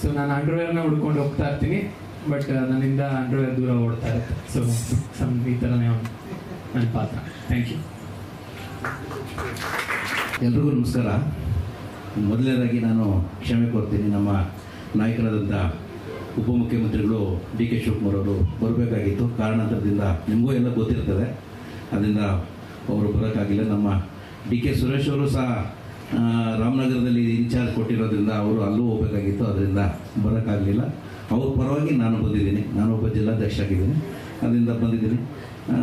ಸೊ ನಾನು ಅಂಡರ್ವೇರ್ನ ಹುಡ್ಕೊಂಡು ಹೋಗ್ತಾ ಇರ್ತೀನಿ. ಬಟ್ ನನ್ನಿಂದ ಅಂಡರ್ವೇರ್ ದೂರ ಓಡ್ತಾ ಇರುತ್ತೆ. ಸೊ ಸಮ್ ಈ ಥರನೇ ನನ್ನ ಪಾತ್ರ. ಥ್ಯಾಂಕ್ ಯು ಎಲ್ರಿಗೂ ನಮಸ್ಕಾರ. ಮೊದಲನೇದಾಗಿ ನಾನು ಕ್ಷಮೆ ಕೋರ್ತೀನಿ ನಮ್ಮ ನಾಯಕರಾದಂಥ ಉಪಮುಖ್ಯಮಂತ್ರಿಗಳು ಡಿ ಕೆ ಶಿವಕುಮಾರ್ ಅವರು ಬರಬೇಕಾಗಿತ್ತು. ಕಾರಣಾಂತರದಿಂದ ನಿಮಗೂ ಎಲ್ಲ ಗೊತ್ತಿರ್ತದೆ. ಅದರಿಂದ ಅವರು ಬರೋಕ್ಕಾಗಿಲ್ಲ. ನಮ್ಮ ಡಿ ಕೆ ಸುರೇಶ್ ಅವರು ಸಹ ರಾಮನಗರದಲ್ಲಿ ಇನ್ಚಾರ್ಜ್ ಕೊಟ್ಟಿರೋದ್ರಿಂದ ಅವರು ಅಲ್ಲೂ ಹೋಗಬೇಕಾಗಿತ್ತು. ಅದರಿಂದ ಬರೋಕ್ಕಾಗಲಿಲ್ಲ. ಅವ್ರ ಪರವಾಗಿ ನಾನು ಬಂದಿದ್ದೀನಿ. ನಾನೊಬ್ಬ ಜಿಲ್ಲಾಧ್ಯಕ್ಷ ಆಗಿದ್ದೀನಿ ಅದರಿಂದ ಬಂದಿದ್ದೀನಿ.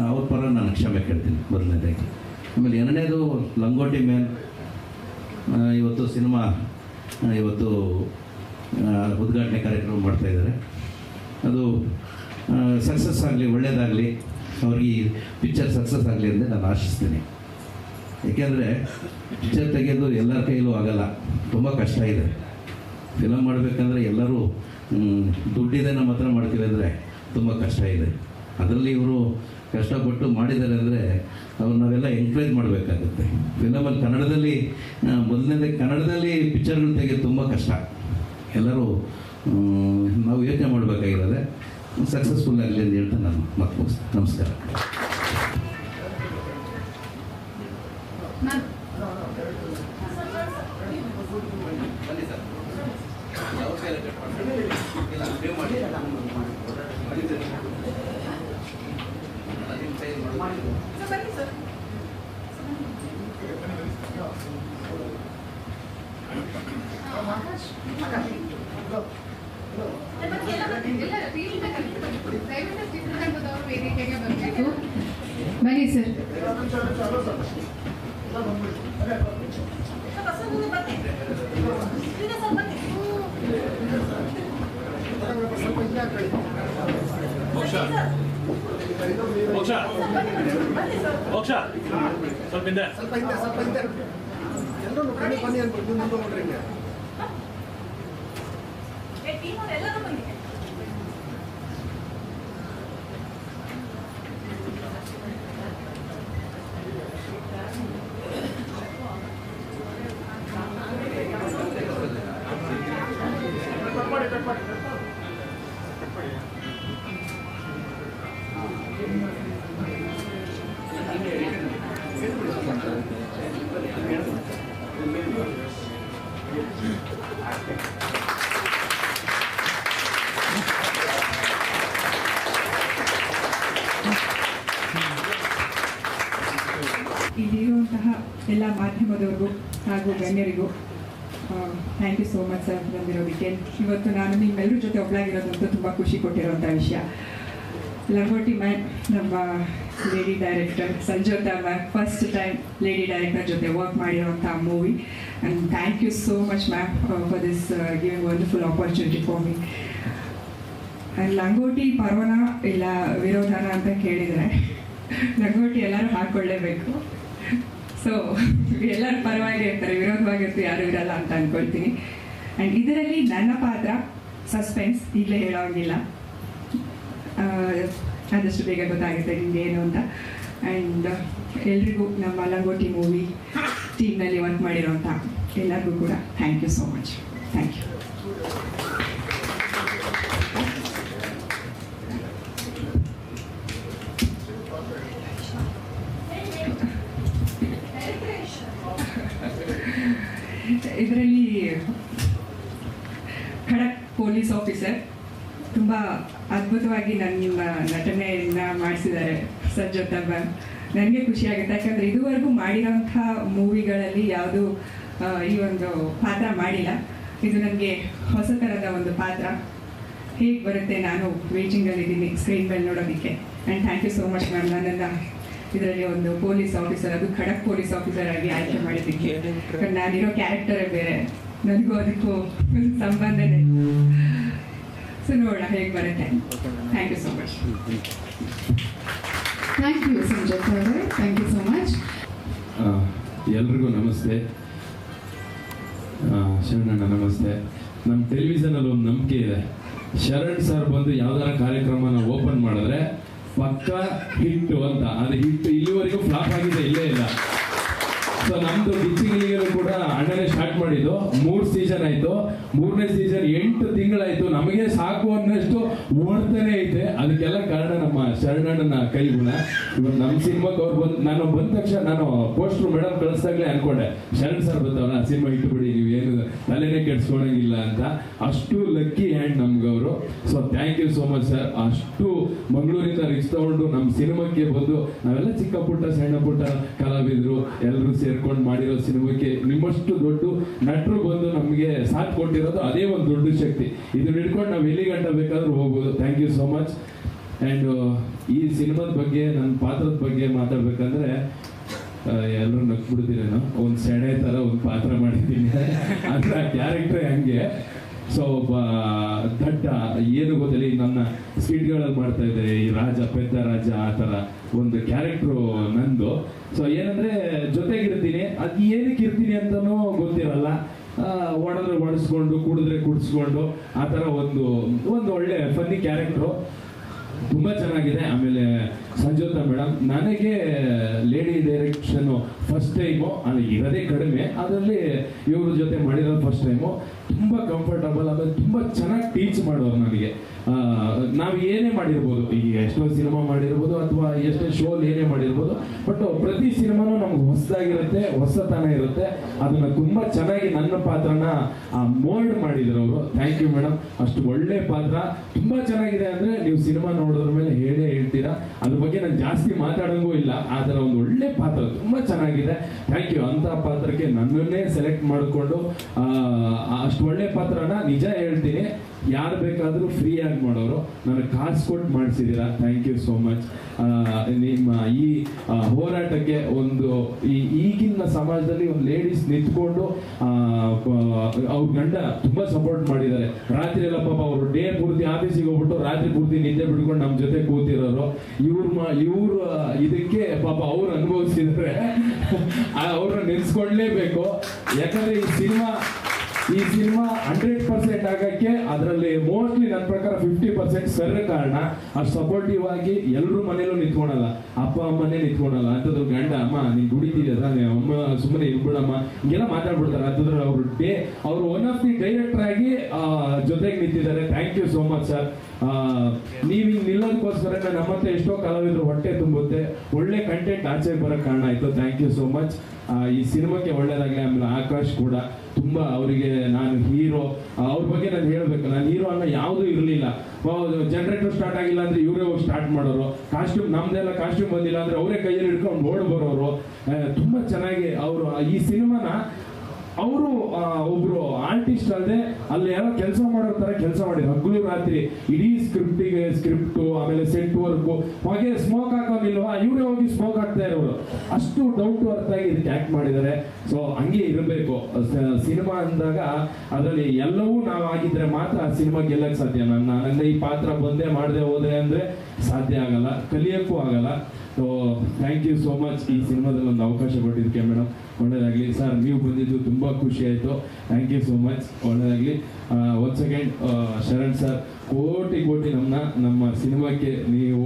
ಅವ್ರ ಪರ ನಾನು ಕ್ಷಮೆ ಕೇಳ್ತೀನಿ. ಮೊದಲನೇದಾಗಿ. ಆಮೇಲೆ ಎರಡನೇದು ಲಂಗೋಟಿ ಮ್ಯಾನ್ ಇವತ್ತು ಸಿನಿಮಾ ಇವತ್ತು ಉದ್ಘಾಟನೆ ಕಾರ್ಯಕ್ರಮ ಮಾಡ್ತಾ ಇದ್ದಾರೆ. ಅದು ಸಕ್ಸಸ್ ಆಗಲಿ ಒಳ್ಳೆಯದಾಗಲಿ ಅವ್ರಿಗೆ ಈ ಪಿಕ್ಚರ್ ಸಕ್ಸಸ್ ಆಗಲಿ ಅಂತ ನಾನು ಆಶಿಸ್ತೀನಿ. ಏಕೆಂದರೆ ಪಿಕ್ಚರ್ ತೆಗೆಯೋದು ಎಲ್ಲರ ಕೈಲೂ ಆಗಲ್ಲ. ತುಂಬ ಕಷ್ಟ ಇದೆ. ಫಿಲಮ್ ಮಾಡಬೇಕಂದ್ರೆ ಎಲ್ಲರೂ ದುಡ್ಡಿದೆ ನಮ್ಮ ಹತ್ರ ಮಾಡ್ತೀವಿ ಅಂದರೆ ತುಂಬ ಕಷ್ಟ ಇದೆ. ಅದರಲ್ಲಿ ಇವರು ಕಷ್ಟಪಟ್ಟು ಮಾಡಿದ್ದಾರೆ ಅಂದರೆ ಅವ್ರು ನಾವೆಲ್ಲ ಎಂಕರೇಜ್ ಮಾಡಬೇಕಾಗುತ್ತೆ. ಫಿಲಮಲ್ಲಿ ಕನ್ನಡದಲ್ಲಿ ಮೊದಲನೇದೇ ಕನ್ನಡದಲ್ಲಿ ಪಿಕ್ಚರ್ಗಳು ತೆಗೆಯೋದು ತುಂಬ ಕಷ್ಟ. ಎಲ್ಲರೂ ನಾವು ಯೋಚನೆ ಮಾಡಬೇಕಾಗಿರೋದೆ ಸಕ್ಸಸ್ಫುಲ್ ಆಗಲಿ ಅಂತ ಹೇಳ್ತಾ ನಾನು ಮತ್ತೆ ನಮಸ್ಕಾರ. ಹಾಗೂ ಗಣ್ಯರಿಗೂ thank you so much sir ಬಂದಿರೋದಕ್ಕೆ ಇವತ್ತು ನಾನು ನಿಮ್ಮೆಲ್ಲರ ಜೊತೆ ಒಬ್ಬಳಾಗಿರೋದಂತೂ ತುಂಬ ಖುಷಿ ಕೊಟ್ಟಿರೋಂಥ ವಿಷಯ. ಲಂಗೋಟಿ ಮ್ಯಾಮ್, ನಮ್ಮ lady director Sanjota ma'am first time lady director ಜೊತೆ ವರ್ಕ್ ಮಾಡಿರೋಂಥ movie and thank you so much ma'am for this giving wonderful opportunity for me and Langoti ಪರ್ವನ ಇಲ್ಲ ವಿರೋಧನ ಅಂತ ಕೇಳಿದರೆ, ಲಂಗೋಟಿ ಎಲ್ಲರೂ ಹಾಕ್ಕೊಳ್ಳೇಬೇಕು ಸೊ ಎಲ್ಲರ ಪರವಾಗಿ ಇರ್ತಾರೆ ವಿರೋಧವಾಗಿರ್ತಾರೆ ಯಾರು ಇರಲ್ಲ ಅಂತ ಅನ್ಕೊಳ್ತೀನಿ. ಆ್ಯಂಡ್ ಇದರಲ್ಲಿ ನನ್ನ ಪಾತ್ರ ಸಸ್ಪೆನ್ಸ್ ಈಗಲೇ ಹೇಳೋಂಗಿಲ್ಲ. ಆದಷ್ಟು ಬೇಗ ಗೊತ್ತಾಗುತ್ತೆ ನಿಮ್ಗೆ ಏನು ಅಂತ. ಆ್ಯಂಡ್ ಎಲ್ರಿಗೂ ನಮ್ಮ ಲಂಗೋಟಿ ಮೂವಿ ಟೀಮ್ನಲ್ಲಿ ವರ್ಕ್ ಮಾಡಿರೋಂಥ ಎಲ್ಲರಿಗೂ ಕೂಡ thank you so much thank you ಇದರಲ್ಲಿ ಖಡಕ್ ಆಫೀಸರ್ ತುಂಬ ಅದ್ಭುತವಾಗಿ ನನ್ನ ನಟನೆಯನ್ನ ಮಾಡಿಸಿದ್ದಾರೆ ಸಂಜೋತಾ ಮ್ಯಾಮ್ ನನಗೆ ಖುಷಿಯಾಗುತ್ತೆ ಯಾಕಂದರೆ ಇದುವರೆಗೂ ಮಾಡಿರೋಂಥ ಮೂವಿಗಳಲ್ಲಿ ಯಾವುದು ಈ ಒಂದು ಪಾತ್ರ ಮಾಡಿಲ್ಲ. ಇದು ನನಗೆ ಹೊಸ ಥರದ ಒಂದು ಪಾತ್ರ. ಹೇಗೆ ಬರುತ್ತೆ ನಾನು ವೇಟಿಂಗಲ್ಲಿದ್ದೀನಿ ಸ್ಕ್ರೀನ್ ಮೇಲೆ ನೋಡೋದಕ್ಕೆ. And thank you so much ma'am ನನ್ನನ್ನು ಇದರಲ್ಲಿ ಒಂದು ಪೊಲೀಸ್ ಆಫೀಸರ್ ಅದು ಖಡಕ್ ಪೊಲೀಸ್ ಆಫೀಸರ್ ಆಗಿ ಆಯ್ಕೆ ಮಾಡಿದ್ದಕ್ಕೆ. ನಾನಿರೋ ಕ್ಯಾರೆಕ್ಟರೇ ಬೇರೆ. ನನಗೂ ಅದಕ್ಕೂ ಸಂಬಂಧನೇ ಸೊ ನೋಡೋಣ ಹೇಗೆ ಬರುತ್ತೆ. Thank you so much thank you Sanjay ಅವರೇ ಥ್ಯಾಂಕ್ ಯು ಸೊ ಮಚ್ ಎಲ್ರಿಗೂ ನಮಸ್ತೆ. ಶರಣಣ್ಣ, ನಮಸ್ತೆ. ನಮ್ಮ ಟೆಲಿವಿಷನಲ್ಲಿ ಒಂದು ನಂಬಿಕೆ ಇದೆ. ಶರಣ್ ಸರ್ ಬಂದು ಯಾವ್ದಾರ ಕಾರ್ಯಕ್ರಮನ ಓಪನ್ ಮಾಡಿದ್ರೆ ಪಕ್ಕ ಹಿಟ್ಟು ಅಂತ. ಅದು ಹಿಟ್ಟು ಇಲ್ಲಿವರೆಗೂ ಫ್ಲಾಪ್ ಆಗಿದೆ, ಇಲ್ಲೇ ಇಲ್ಲ. ಸೊ ನಮ್ದು ಗಿಚ್ಚಿಗಿಲಿಗಳು ಕೂಡ ಅಣ್ಣನೇ ಸ್ಟಾರ್ಟ್ ಮಾಡಿದ್ದು. ಮೂರ್ ಸೀಸನ್ ಆಯ್ತು. ಮೂರನೇ ಸೀಸನ್ ಎಂಟು ತಿಂಗಳಾಯ್ತು. ನಮಗೆ ಸಾಕು ಅನ್ನಷ್ಟು ಓಡ್ತಾನೆ ಐತೆ. ಅದಕ್ಕೆಲ್ಲ ಕಾರಣ ನಮ್ಮ ಶರಣಣ್ಣನ ಕೈ ಗುಣ. ಇವತ್ತು ನಮ್ಮ ಸಿನಿಮಾಕ್ಕೆ ಅವ್ರು ಬಂದು, ನಾನು ಬಂದ ತಕ್ಷಣ ನಾನು ಪೋಸ್ಟ್ರು ಮೇಡಮ್ ಕಳಿಸ್ದಾಗಲೇ ಅನ್ಕೊಂಡೆ. ಶರಣ್ ಸರ್ ಬರ್ತಾವಲ್ಲ ಸಿನಿಮಾ ಇಟ್ಬಿಡಿ, ನೀವು ಏನು ತಲೆನೇ ಕೆಡ್ಸ್ಕೊಳಂಗಿಲ್ಲ ಅಂತ. ಅಷ್ಟು lucky hand ನಮ್ಗವರು so thank you so much sir ಅಷ್ಟು ಮಂಗಳೂರಿಂದ ರಿಕ್ಸ್ ತಗೊಂಡು ನಮ್ಮ ಸಿನಿಮಾಕ್ಕೆ ಬಂದು ನಾವೆಲ್ಲ ಚಿಕ್ಕ ಪುಟ್ಟ ಸಣ್ಣ ಪುಟ್ಟ ಕಲಾವಿದರು ಎಲ್ಲರೂ ಸೇರ್ಕೊಂಡು ಮಾಡಿರೋ ಸಿನಿಮಾಕ್ಕೆ ನಿಮ್ಮಷ್ಟು ದೊಡ್ಡ ನಟರು ಬಂದು ನಮಗೆ ಸಾಥ್ ಕೊಟ್ಟಿರೋದು ಅದೇ ಒಂದು ದೊಡ್ಡ ಶಕ್ತಿ. ಇದನ್ನ ಹಿಡ್ಕೊಂಡು ನಾವು ಎಲ್ಲಿ ಗಂಟ ಬೇಕಾದ್ರೂ ಹೋಗ್ಬೋದು. Thank you so much and ಈ ಸಿನಿಮಾದ ಬಗ್ಗೆ ನನ್ನ ಪಾತ್ರದ ಬಗ್ಗೆ ಮಾತಾಡ್ಬೇಕಂದ್ರೆ ಎಲ್ಲರೂ ನಗ್ಬಿಡ್ತೀರೇನೋ? ಒಂದು ಸೆಣೆ ಥರ ಒಂದು ಪಾತ್ರ ಮಾಡಿದ್ದೀನಿ. ಅಂದರೆ ಆ ಕ್ಯಾರೆಕ್ಟ್ರೇ ಹಂಗೆ? ಸೊ ದಡ್ಡ ಏನು ಗೊತ್ತಿಲ್ಲ ನನ್ನ ಸ್ಕಿಟ್ಗಳಲ್ಲಿ ಮಾಡ್ತಾ ಇದ್ದೆ ಈ ರಾಜ ಪೆದ್ದ ರಾಜ ಆ ಥರ ಒಂದು ಕ್ಯಾರೆಕ್ಟ್ರು ನಂದು. ಸೊ ಏನಂದ್ರೆ ಜೊತೆಗಿರ್ತೀನಿ. ಅದು ಏನಕ್ಕೆ ಇರ್ತೀನಿ ಅಂತನೂ ಗೊತ್ತಿರಲ್ಲ. ಆ, ಒಡಿಸ್ಕೊಂಡು ಕುಡಿದ್ರೆ ಕುಡಿಸ್ಕೊಂಡು ಆ ಥರ ಒಂದು ಒಂದು ಒಳ್ಳೆ ಫನ್ನಿ ಕ್ಯಾರೆಕ್ಟ್ರು ತುಂಬಾ ಚೆನ್ನಾಗಿದೆ. ಆಮೇಲೆ ಸಂಜೋತ ಮೇಡಮ್ ನನಗೆ ಲೇಡಿ ಡೈರೆಕ್ಷನ್ ಫಸ್ಟ್ ಟೈಮು ಅಲ್ಲಿ ಇರೋದೇ ಕಡಿಮೆ. ಅದರಲ್ಲಿ ಇವ್ರ ಜೊತೆ ಮಾಡಿರೋದು ಫಸ್ಟ್ ಟೈಮು ತುಂಬಾ ಕಂಫರ್ಟಬಲ್ ಆಮೇಲೆ ತುಂಬ ಚೆನ್ನಾಗಿ ಟೀಚ್ ಮಾಡೋರು ನನಗೆ ನಾವು ಏನೇ ಮಾಡಿರ್ಬೋದು, ಈ ಎಷ್ಟೋ ಸಿನಿಮಾ ಮಾಡಿರ್ಬೋದು, ಅಥವಾ ಎಷ್ಟೋ ಶೋಲ್ ಏನೇ ಮಾಡಿರ್ಬೋದು ಬಟ್ ಪ್ರತಿ ಸಿನಿಮಾನು ನಮ್ಗೆ ಹೊಸದಾಗಿರುತ್ತೆ, ಹೊಸತನ ಇರುತ್ತೆ. ಅದನ್ನ ತುಂಬ ಚೆನ್ನಾಗಿ ನನ್ನ ಪಾತ್ರನ ಮೋಲ್ಡ್ ಮಾಡಿದ್ರು ಅವರು. ಥ್ಯಾಂಕ್ ಯು ಮೇಡಮ್ ಅಷ್ಟು ಒಳ್ಳೆ ಪಾತ್ರ. ತುಂಬ ಚೆನ್ನಾಗಿದೆ ಅಂದ್ರೆ ನೀವು ಸಿನಿಮಾ ನೋಡೋದ್ರ ಮೇಲೆ ಹೇಳೇ ಹೇಳ್ತೀರಾ. ಅದ್ರ ಬಗ್ಗೆ ನಾನು ಜಾಸ್ತಿ ಮಾತಾಡೋಂಗೂ ಇಲ್ಲ. ಆ ಒಂದು ಒಳ್ಳೆ ಪಾತ್ರ, ತುಂಬಾ ಚೆನ್ನಾಗಿದೆ. ಥ್ಯಾಂಕ್ ಯು ಅಂತ ಪಾತ್ರಕ್ಕೆ ನನ್ನನ್ನೇ ಸೆಲೆಕ್ಟ್ ಮಾಡಿಕೊಂಡು ಅಷ್ಟು ಒಳ್ಳೆ ಪಾತ್ರನ ನಿಜ ಹೇಳ್ತೀನಿ. ಯಾರು ಬೇಕಾದರೂ ಫ್ರೀ ಆಗಿ ಮಾಡೋರು. ನನಗೆ ಕಾಸು ಕೊಟ್ಟು ಮಾಡಿಸಿದ್ದೀರಾ ಥ್ಯಾಂಕ್ ಯು ಸೋ ಮಚ್ ನಿಮ್ಮ ಈ ಹೋರಾಟಕ್ಕೆ ಒಂದು ಈ ಈಗಿನ ಸಮಾಜದಲ್ಲಿ ಒಂದು ಲೇಡೀಸ್ ನಿಂತ್ಕೊಂಡು ಅವ್ರ ಗಂಡ ತುಂಬ ಸಪೋರ್ಟ್ ಮಾಡಿದ್ದಾರೆ. ರಾತ್ರಿ ಎಲ್ಲ ಪಾಪ ಅವರು ಡೇ ಪೂರ್ತಿ ಆಫೀಸಿಗೆ ಹೋಗ್ಬಿಟ್ಟು ರಾತ್ರಿ ಪೂರ್ತಿ ನಿದ್ದೆ ಬಿಡ್ಕೊಂಡು ನಮ್ಮ ಜೊತೆ ಕೂತಿರೋರು. ಇವ್ರ ಇವ್ರ ಇದಕ್ಕೆ ಪಾಪ ಅವ್ರು ಅನುಭವಿಸಿದ್ರೆ ಅವ್ರನ್ನ ನೆನೆಸ್ಕೊಳ್ಲೇಬೇಕು. ಯಾಕಂದ್ರೆ ಈ ಸಿನಿಮಾ ಈ ಸಿನಿಮಾ ಹಂಡ್ರೆಡ್ ಪರ್ಸೆಂಟ್ ಆಗಕ್ಕೆ ಅದರಲ್ಲಿ ಮೋಸ್ಟ್ಲಿ ನನ್ನ ಪ್ರಕಾರ ಫಿಫ್ಟಿ ಪರ್ಸೆಂಟ್ ಸರ್ ಕಾರಣ, ಅಷ್ಟು ಸಪೋರ್ಟಿವ್ ಆಗಿ ಎಲ್ಲರೂ ಮನೇಲೂ ನಿಂತ್ಕೊಳಲ್ಲ ಅಪ್ಪ, ಅಮ್ಮನೇ ನಿಂತ್ಕೊಳಲ್ಲ ಅಂತದ್ದು ಗಂಡ, ಅಮ್ಮ, ನೀನ್ ದುಡಿತಿದ್ಯಲ್ಲ ಅಮ್ಮ, ಸುಮ್ಮನೆ ಇರ್ಬಿಡಮ್ಮ. ಹಿಂಗೆಲ್ಲ ಮಾತಾಡ್ಬಿಡ್ತಾರೆ. ಅಂತಂದ್ರೆ ಅವ್ರು ಡೇ ಅವರು ಒನ್ ಆಫ್ ದಿ ಡೈರೆಕ್ಟರ್ ಆಗಿ ಜೊತೆಗೆ ನಿಂತಿದ್ದಾರೆ. Thank you so much sir ನೀವು ಹಿಂಗ್ ನಿಲ್ಲೋದಕ್ಕೋಸ್ಕರ ಹತ್ರ ಎಷ್ಟೋ ಕಲಾವಿದರು ಹೊಟ್ಟೆ ತುಂಬುತ್ತೆ. ಒಳ್ಳೆ ಕಂಟೆಂಟ್ ಆಚೆ ಬರೋಕ್ಕೆ ಕಾರಣ ಆಯ್ತು. ಥ್ಯಾಂಕ್ ಯು ಸೋ ಮಚ್ ಈ ಸಿನಿಮಾಕ್ಕೆ ಒಳ್ಳೇದಾಗಲಿ, ಆಮೇಲೆ ಆಕಾಶ್ ಕೂಡ ತುಂಬ ಅವರಿಗೆ ನಾನು ಹೀರೋ ಅವ್ರ ಬಗ್ಗೆ ನಾನು ಹೇಳಬೇಕು. ನಾನು ಹೀರೋ ಅನ್ನೋ ಯಾವುದೂ ಇರಲಿಲ್ಲ. ಜನರೇಟರ್ ಸ್ಟಾರ್ಟ್ ಆಗಿಲ್ಲ ಅಂದ್ರೆ ಇವರೇ ಹೋಗಿ ಸ್ಟಾರ್ಟ್ ಮಾಡೋರು. ಕಾಸ್ಟ್ಯೂಮ್ ನಮ್ದೆಲ್ಲ ಕಾಸ್ಟ್ಯೂಮ್ ಬಂದಿಲ್ಲ ಅಂದ್ರೆ ಅವರೇ ಕೈಯಲ್ಲಿ ಹಿಡ್ಕೊಂಡು ಓಡ್ ಬರೋರು. ತುಂಬಾ ಚೆನ್ನಾಗಿ ಅವರು ಈ ಸಿನಿಮಾನ ಅವರು ಒಬ್ರು ಆರ್ಟಿಸ್ಟ್ ಅಲ್ಲದೆ ಅಲ್ಲಿ ಯಾರೋ ಕೆಲಸ ಮಾಡೋ ತರ ಕೆಲಸ ಮಾಡಿದ್ರು. ಹಗ್ಲು ರಾತ್ರಿ ಇಡೀ ಸ್ಕ್ರಿಪ್ಟಿಗೆ ಸ್ಕ್ರಿಪ್ಟ್ ಆಮೇಲೆ ಸೆಟ್ ವರ್ಕ್ ಹಾಗೆ ಸ್ಮೋಕ್ ಹಾಕೋದಿಲ್ವಾ ಇವರೇ ಹೋಗಿ ಸ್ಮೋಕ್ ಹಾಕ್ತಾ ಇರೋರು. ಅಷ್ಟು ಡೌಟ್ ಅರ್ಥ ಆಗಿ ಇದಕ್ಕೆ ಆಕ್ಟ್ ಮಾಡಿದ್ದಾರೆ. ಸೊ ಹಂಗೆ ಇರಬೇಕು. ಸಿನಿಮಾ ಅಂದಾಗ ಅದರಲ್ಲಿ ಎಲ್ಲವೂ ನಾವು ಆಗಿದ್ರೆ ಮಾತ್ರ ಸಿನಿಮಾ ಗೆಲ್ಲಕ್ಕೆ ಸಾಧ್ಯ. ನನ್ನ ನನ್ನ ಈ ಪಾತ್ರ ಬಂದೇ ಮಾಡದೆ ಹೋದ್ರೆ ಅಂದ್ರೆ ಸಾಧ್ಯ ಆಗಲ್ಲ. ಕಲಿಯಕ್ಕೂ ಆಗಲ್ಲ. So thank you so much ಈ ಸಿನಿಮಾದಲ್ಲಿ ಒಂದು ಅವಕಾಶ ಕೊಟ್ಟಿದ್ದಕ್ಕೆ ಮೇಡಮ್. ಒಳ್ಳೇದಾಗಲಿ. ಸರ್ ನೀವು ಬಂದಿದ್ದು ತುಂಬ ಖುಷಿ ಆಯಿತು. ಥ್ಯಾಂಕ್ ಯು ಸೋ ಮಚ್ ಒಳ್ಳೇದಾಗಲಿ. ಒಂದು ಸೆಕೆಂಡ್ ಶರಣ್ ಸರ್ ಕೋಟಿ ಕೋಟಿ ನಮ್ಮನ್ನ ನಮ್ಮ ಸಿನಿಮಾಕ್ಕೆ ನೀವು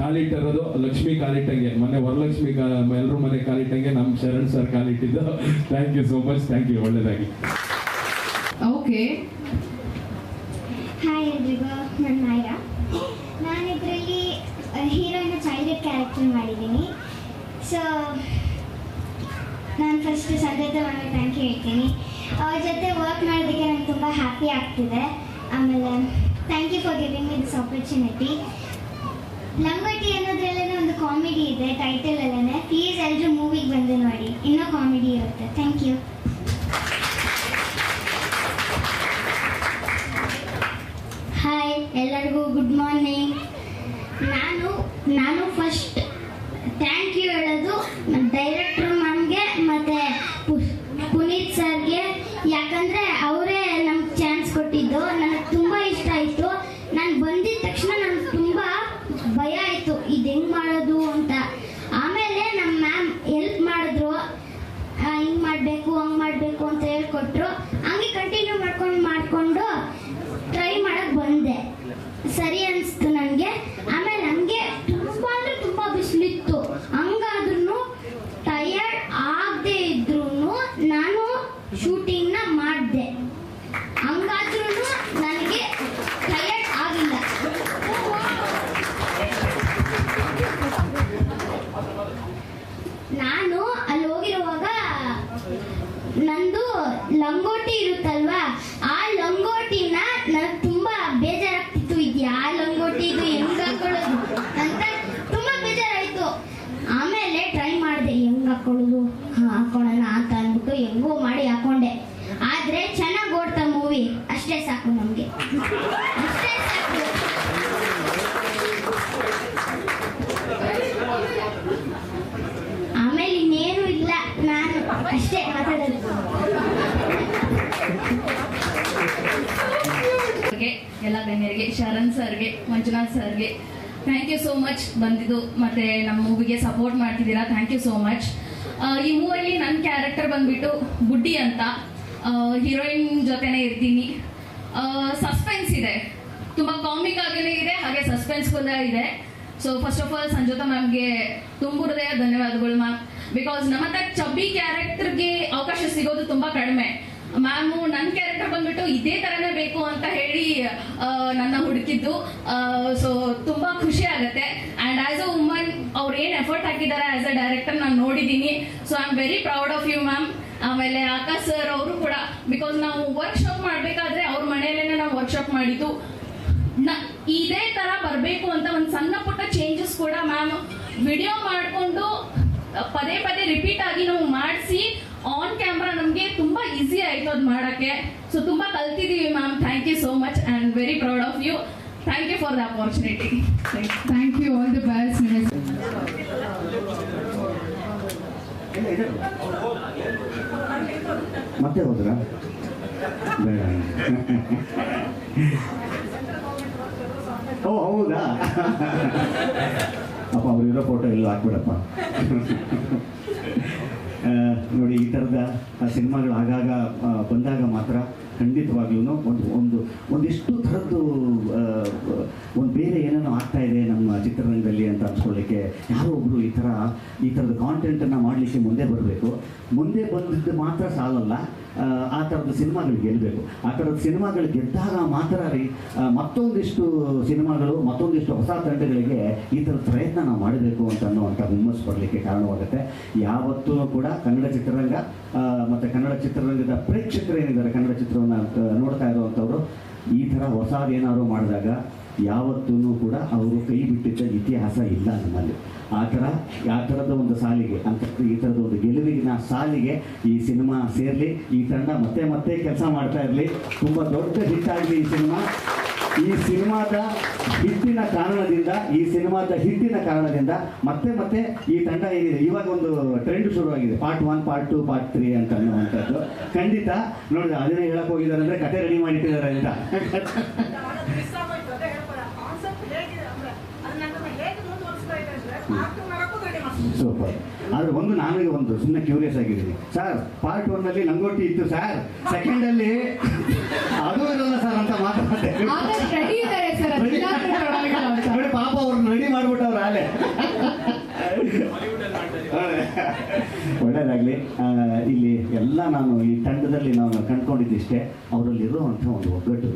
ಕಾಲಿಟ್ಟಿರೋದು ಲಕ್ಷ್ಮಿ ಕಾಲಿಟ್ಟಂಗೆ. ಮೊನ್ನೆ ವರಲಕ್ಷ್ಮಿ ಕಾ ಎಲ್ಲರೂ ಮನೆ ಕಾಲಿಟ್ಟಂಗೆ ನಮ್ಮ Sharan sir ಕಾಲಿಟ್ಟಿದ್ದು. Thank you so much thank you ಒಳ್ಳೇದಾಗಿ okay hi ಎಲ್ರಿಗೂ ನನ್ನ ನಾಯ್ರಾ ನಾನು ಇದರಲ್ಲಿ ಹೀರೋಯಿನ ಚೈಲ್ಡ್ಹುಡ್ ಕ್ಯಾರೆಕ್ಟರ್ ಮಾಡಿದ್ದೀನಿ. ಸೊ ನಾನು ಫಸ್ಟ್ ಸಂಜಯತೆ ನನಗೆ ಥ್ಯಾಂಕ್ ಯು ಹೇಳ್ತೀನಿ. ಅವ್ರ ಜೊತೆ ವರ್ಕ್ ಮಾಡೋದಕ್ಕೆ ನಂಗೆ ತುಂಬ ಹ್ಯಾಪಿ ಆಗ್ತಿದೆ. ಆಮೇಲೆ thank you for giving this opportunity Langoti ಅನ್ನೋದ್ರಲ್ಲೇ ಒಂದು ಕಾಮಿಡಿ ಇದೆ ಟೈಟಲ್ ಅಲ್ಲೇ ಪ್ಲೀಸ್ ಎಲ್ಲರೂ ಮೂವಿಗೆ ಬಂದು ನೋಡಿ. ಇನ್ನೂ ಕಾಮಿಡಿ ಇರುತ್ತೆ. ಥ್ಯಾಂಕ್ ಯು ಹಾಯ್ ಎಲ್ಲರಿಗೂ ಗುಡ್ ಮಾರ್ನಿಂಗ್ ನಾನು ನಾನು ಫಸ್ಟ್ ಥ್ಯಾಂಕ್ ಯು ಹೇಳೋದು. ಡೈರೆಕ್ಟ್ರು ಮ್ಯಾಮ್ಗೆ ಮತ್ತು ಪುನೀತ್ ಸರ್ಗೆ. ಯಾಕಂದರೆ ಅವರೇ ನಮ್ಗೆ ಚಾನ್ಸ್ ಕೊಟ್ಟಿದ್ದು. ನನಗೆ ತುಂಬ ಇಷ್ಟ ಆಯಿತು. ನಾನು ಬಂದಿದ್ದ ತಕ್ಷಣ ನನಗೆ ತುಂಬ ಭಯ ಆಯಿತು. ಇದು ಹೆಂಗೆ ಮಾಡೋದು ಅಂತ. ಆಮೇಲೆ ನಮ್ಮ ಮ್ಯಾಮ್ ಹೆಲ್ಪ್ ಮಾಡಿದ್ರು. ಹಿಂಗೆ ಮಾಡಬೇಕು, ಹಂಗೆ ಮಾಡಬೇಕು ಅಂತ ಹೇಳ್ಕೊಟ್ರು. ಹಂಗೆ ಕಂಟಿನ್ಯೂ ಮಾಡ್ಕೊಂಡು, ಮಾಡಿಕೊಂಡು ಟ್ರೈ ಮಾಡೋಕ್ಕೆ ಬಂದೆ. ಸರಿ ಮಂಜುನಾಥ್ ಸರ್ಗೆ. ಥ್ಯಾಂಕ್ ಯು ಸೋ ಮಚ್ ಬಂದಿದ್ದು ಮತ್ತೆ ನಮ್ಮ ಮೂವಿಗೆ ಸಪೋರ್ಟ್ ಮಾಡ್ತಿದ್ದೀರಾ? ಥ್ಯಾಂಕ್ ಯು ಸೋ ಮಚ್ ಈ ಮೂವಲ್ಲಿ ನನ್ನ ಕ್ಯಾರೆಕ್ಟರ್ ಬಂದ್ಬಿಟ್ಟು ಬುಡ್ಡಿ ಅಂತ. ಹೀರೋಯಿನ್ ಜೊತೆನೇ ಇರ್ತೀನಿ. ಸಸ್ಪೆನ್ಸ್ ಇದೆ. ತುಂಬ ಕಾಮಿಕ್ ಆಗಲೇ ಇದೆ, ಹಾಗೆ ಸಸ್ಪೆನ್ಸ್ ಕೂಡ ಇದೆ. So first of all Sanjota ಮ್ಯಾಮ್ಗೆ ತುಂಬ ಹೃದಯ ಧನ್ಯವಾದಗಳು ಮ್ಯಾಮ್ ಬಿಕಾಸ್ ನಮ್ಮ ಹತ್ರ ಚಬ್ಬಿ ಕ್ಯಾರೆಕ್ಟರ್ಗೆ ಅವಕಾಶ ಸಿಗೋದು ತುಂಬಾ ಕಡಿಮೆ. ಮ್ಯಾಮು ನನ್ನ ಕ್ಯಾರೆಕ್ಟರ್ ಬಂದ್ಬಿಟ್ಟು ಇದೇ ತರನೇ ಬೇಕು ಅಂತ ಹೇಳಿ ನನ್ನ ಹುಡುಕಿದ್ದು. ಸೊ ತುಂಬಾ ಖುಷಿ ಆಗುತ್ತೆ. ಅಂಡ್ ಆಸ್ ಅ ವುಮನ್ ಅವ್ರು ಏನ್ ಎಫರ್ಟ್ ಹಾಕಿದ್ದಾರೆ ಆಸ್ ಅ ಡೈರೆಕ್ಟರ್ ನಾನು ನೋಡಿದ್ದೀನಿ so I am very proud of you ma'am ಆಮೇಲೆ ಆಕಾಶ್ ಸರ್ ಅವರು ಕೂಡ ಬಿಕಾಸ್ ನಾವು ವರ್ಕ್ಶಾಪ್ ಮಾಡಬೇಕಾದ್ರೆ ಅವ್ರ ಮನೆಯಲ್ಲೇನೆ ನಾವು ವರ್ಕ್ಶಾಪ್ ಮಾಡಿದ್ದು. ಇದೇ ತರ ಬರಬೇಕು ಅಂತ ಒಂದು ಸಣ್ಣ ಪುಟ್ಟ ಚೇಂಜಸ್ ಕೂಡ ಮ್ಯಾಮ್ ವಿಡಿಯೋ ಮಾಡಿಕೊಂಡು ಪದೇ ಪದೇ ರಿಪೀಟ್ ಆಗಿ ನಾವು ಮಾಡಿಸಿ ಆನ್ ಕ್ಯಾಮ್ರಾ ನಮಗೆ ತುಂಬಾ ಈಸಿ ಆಯ್ತು ಅದು ಮಾಡಕ್ಕೆ. ಸೊ ತುಂಬಾ ಕಲ್ತಿದ್ದೀವಿ ma'am thank you so much and very proud of you thank you for the opportunity thank you all the best. ಮತ್ತೆ ಹೋದ್ರ? ಬೇಡ. ಓ ಹೌದಾ? ಅಪ್ಪ ಅವ್ರಿರೋ ಫೋಟೋ ಎಲ್ಲ ಹಾಕ್ಬಿಡಪ್ಪ. ನೋಡಿ ಈ ಥರದ ಸಿನಿಮಾಗಳು ಆಗಾಗ ಬಂದಾಗ ಮಾತ್ರ ಖಂಡಿತವಾಗ್ಲೂ ಒಂದು ಒಂದು ಒಂದಿಷ್ಟು ಥರದ್ದು ಒಂದು ಬೇರೆ ಏನೇನೋ ಆಗ್ತಾ ಇದೆ ನಮ್ಮ ಚಿತ್ರರಂಗದಲ್ಲಿ ಅಂತ ಅನ್ಸ್ಕೊಳ್ಳಿಕ್ಕೆ ಯಾರೋ ಒಬ್ಬರು ಈ ಥರ ಈ ಥರದ ಕಾಂಟೆಂಟನ್ನು ಮಾಡಲಿಕ್ಕೆ ಮುಂದೆ ಬರಬೇಕು. ಮುಂದೆ ಬಂದಿದ್ದು ಮಾತ್ರ ಸಾಲಲ್ಲ ಆ, ಥರದ ಸಿನಿಮಾಗಳು ಗೆಲ್ಲಬೇಕು. ಆ ಥರದ ಸಿನಿಮಾಗಳು ಗೆದ್ದಾಗ ಮಾತ್ರ ರೀ ಮತ್ತೊಂದಿಷ್ಟು ಸಿನಿಮಾಗಳು ಮತ್ತೊಂದಿಷ್ಟು ಹೊಸ ತಂಡಗಳಿಗೆ ಈ ಥರದ ಪ್ರಯತ್ನ ನಾವು ಮಾಡಬೇಕು ಅಂತ ಅನ್ನುವಂಥ ಹುಮ್ಮಸ್ಸು ಬರಲಿಕ್ಕೆ ಕಾರಣವಾಗುತ್ತೆ. ಯಾವತ್ತೂ ಕೂಡ ಕನ್ನಡ ಚಿತ್ರರಂಗ ಮತ್ತು ಕನ್ನಡ ಚಿತ್ರರಂಗದ ಪ್ರೇಕ್ಷಕರು ಏನಿದ್ದಾರೆ ಕನ್ನಡ ಆ, ನೋಡ್ತಾ ಇರುವಂಥವ್ರು ಈ ಥರ ಹೊಸದೇನಾದ್ರು ಮಾಡಿದಾಗ ಯಾವತ್ತೂ ಕೂಡ ಅವರು ಕೈ ಬಿಟ್ಟಿದ್ದ ಇತಿಹಾಸ ಇಲ್ಲ ನಮ್ಮಲ್ಲಿ. ಆ ಥರ, ಆ ಥರದ ಒಂದು ಸಾಲಿಗೆ, ಅಂತ ಈ ಥರದ ಒಂದು ಗೆಲುವಿನ ಸಾಲಿಗೆ ಈ ಸಿನಿಮಾ ಸೇರಲಿ, ಈ ತಂಡ ಮತ್ತೆ ಮತ್ತೆ ಕೆಲಸ ಮಾಡ್ತಾ ಇರಲಿ. ತುಂಬ ದೊಡ್ಡ ಹಿಟ್ ಆಗಲಿ ಈ ಸಿನಿಮಾ. ಈ ಸಿನಿಮಾದ ಹಿಟ್ಟಿನ ಕಾರಣದಿಂದ, ಈ ಸಿನಿಮಾದ ಹಿಟ್ಟಿನ ಕಾರಣದಿಂದ ಮತ್ತೆ ಮತ್ತೆ ಈ ತಂಡ ಏನಿದೆ, ಇವಾಗ ಒಂದು ಟ್ರೆಂಡ್ ಶುರುವಾಗಿದೆ. Part one part two part three ಅಂತ ಅನ್ನುವಂಥದ್ದು. ಖಂಡಿತ, ನೋಡಿದ್ರೆ ಅದನ್ನೇ ಹೇಳಕ್ ಹೋಗಿದ್ದಾರೆ ಅಂದರೆ ಕತೆ ರೆಡಿ ಮಾಡಿಟ್ಟಿದ್ದಾರೆ ಅಂತ. ಸೂಪರ್ ಆದ್ರೆ ಒಂದು ನಾನೇ ಒಂದು ಸುಮ್ಮನೆ ಕ್ಯೂರಿಯಸ್ ಆಗಿದ್ದೀನಿ ಸರ್ ಪಾರ್ಟ್ ಒನ್ ಅಲ್ಲಿ ಲಂಗೋಟಿ ಇತ್ತು ಸರ್ ಸೆಕೆಂಡ್ ಅಲ್ಲಿ ಅದು ಇರಲ್ಲ ಸರ್ ಅಂತ ಮಾತಾಡ್ತಾರೆ ಪಾಪ ಅವ್ರನ್ನ ರೆಡಿ ಮಾಡ್ಬಿಟ್ಟವ್ರ ಆಲೆ. ಒಳ್ಳೇದಾಗ್ಲಿ. ಇಲ್ಲಿ ಎಲ್ಲ ನಾನು ಈ ತಂಡದಲ್ಲಿ ನಾನು ಕಂಡ್ಕೊಂಡಿದ್ದಿಷ್ಟೇ. ಅವರಲ್ಲಿರುವಂಥ ಒಂದು ಒಗ್ಗಟ್ಟು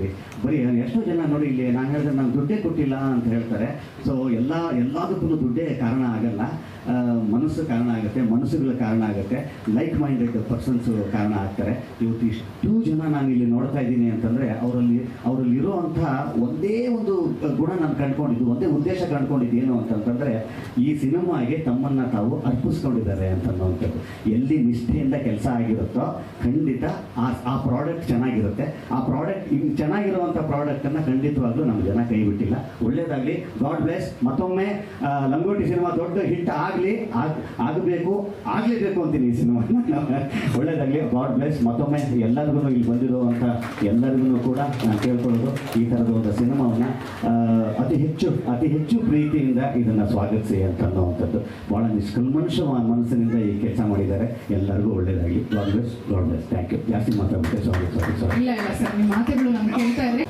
ಬರೀ ಎಷ್ಟೋ ಜನ ನೋಡಿ ಇಲ್ಲಿ ನಾನು ಹೇಳಿದ್ರೆ ನಾನು ದುಡ್ಡೇ ಕೊಟ್ಟಿಲ್ಲ ಅಂತ ಹೇಳ್ತಾರೆ. ಸೊ ಎಲ್ಲ, ಎಲ್ಲದಕ್ಕೂ ದುಡ್ಡೇ ಕಾರಣ ಆಗಲ್ಲ. ಮನಸ್ಸು ಕಾರಣ ಆಗುತ್ತೆ, ಮನಸ್ಸುಗಳ ಕಾರಣ ಆಗುತ್ತೆ. ಲೈಕ್ ಮೈಂಡೆಡ್ ಪರ್ಸನ್ಸ್ ಕಾರಣ ಆಗ್ತಾರೆ. ಇವತ್ತು ಇಷ್ಟು ಜನ ನಾನು ಇಲ್ಲಿ ನೋಡ್ತಾ ಇದ್ದೀನಿ ಅಂತಂದರೆ ಅವರಲ್ಲಿ ಅವರಲ್ಲಿ ಇರುವಂಥ ಒಂದೇ ಒಂದು ಗುಣ ನಾನು ಕಂಡ್ಕೊಂಡಿದ್ದು, ಒಂದೇ ಉದ್ದೇಶ ಕಂಡ್ಕೊಂಡಿದ್ದು ಏನು ಅಂತಂತಂದರೆ ಈ ಸಿನಿಮಾಗೆ ತಮ್ಮನ್ನು ತಾವು ಅರ್ಪಿಸ್ಕೊಂಡಿದ್ದಾರೆ ಅಂತ ಅನ್ನುವಂಥದ್ದು ಎಲ್ಲಿ ನಿಷ್ಠೆಯಿಂದ ಕೆಲಸ ಆಗಿರುತ್ತೋ ಖಂಡಿತ ಆ ಆ ಪ್ರಾಡಕ್ಟ್ ಚೆನ್ನಾಗಿರುತ್ತೆ. ಆ ಪ್ರಾಡಕ್ಟ್ ಇನ್ನು ಚೆನ್ನಾಗಿರುವಂಥ ಪ್ರಾಡಕ್ಟನ್ನು ಖಂಡಿತವಾಗ್ಲೂ ನಮ್ಮ ಜನ ಕೈ ಬಿಟ್ಟಿಲ್ಲ. ಒಳ್ಳೇದಾಗಲಿ ಗಾಡ್ ಬ್ಲೆಸ್ ಮತ್ತೊಮ್ಮೆ ಲಂಗೋಟಿ ಸಿನಿಮಾ ದೊಡ್ಡ ಹಿಟ್ ಆಗಲಿ ಆಗಬೇಕು, ಆಗಲೇಬೇಕು ಅಂತೀನಿ ಈ ಸಿನಿಮಾ ಒಳ್ಳೇದಾಗಲಿ ಗಾಡ್ ಬ್ಲೆಸ್ ಮತ್ತೊಮ್ಮೆ ಎಲ್ಲರಿಗೂ ಇಲ್ಲಿ ಬಂದಿರುವಂಥ ಎಲ್ಲರಿಗೂ ಕೂಡ ನಾನು ಕೇಳ್ಕೊಳ್ಳೋದು ಈ ಥರದ ಒಂದು ಸಿನಿಮಾವನ್ನು ಅತಿ ಹೆಚ್ಚು ಅತಿ ಹೆಚ್ಚು ಪ್ರೀತಿಯಿಂದ ಇದನ್ನು ಸ್ವಾಗತಿಸಿ ಅಂತ ಅನ್ನುವಂಥದ್ದು ಭಾಳ ನಿಷ್ಕಲ್ಮನುಷ ಮನಸ್ಸಿನಿಂದ ಈ ಕೆಲಸ ಮಾಡಿದ್ದಾರೆ. ಎಲ್ಲರಿಗೂ ಒಳ್ಳೇದಾಗಿ god bless god bless thank you ಜಾಸ್ತಿ ಮಾತಾಡ್ಬಿಟ್ಟೆ ಸಾರಿ ಸಾರಿ ಸಾರಿ ಇಲ್ಲ ಇಲ್ಲ, ಸರ್, ನಿಮ್ಮ ಮಾತುಗಳು ನಮ್ಗೆ ಕೇಳ್ತಾ ಇದ್ರೆ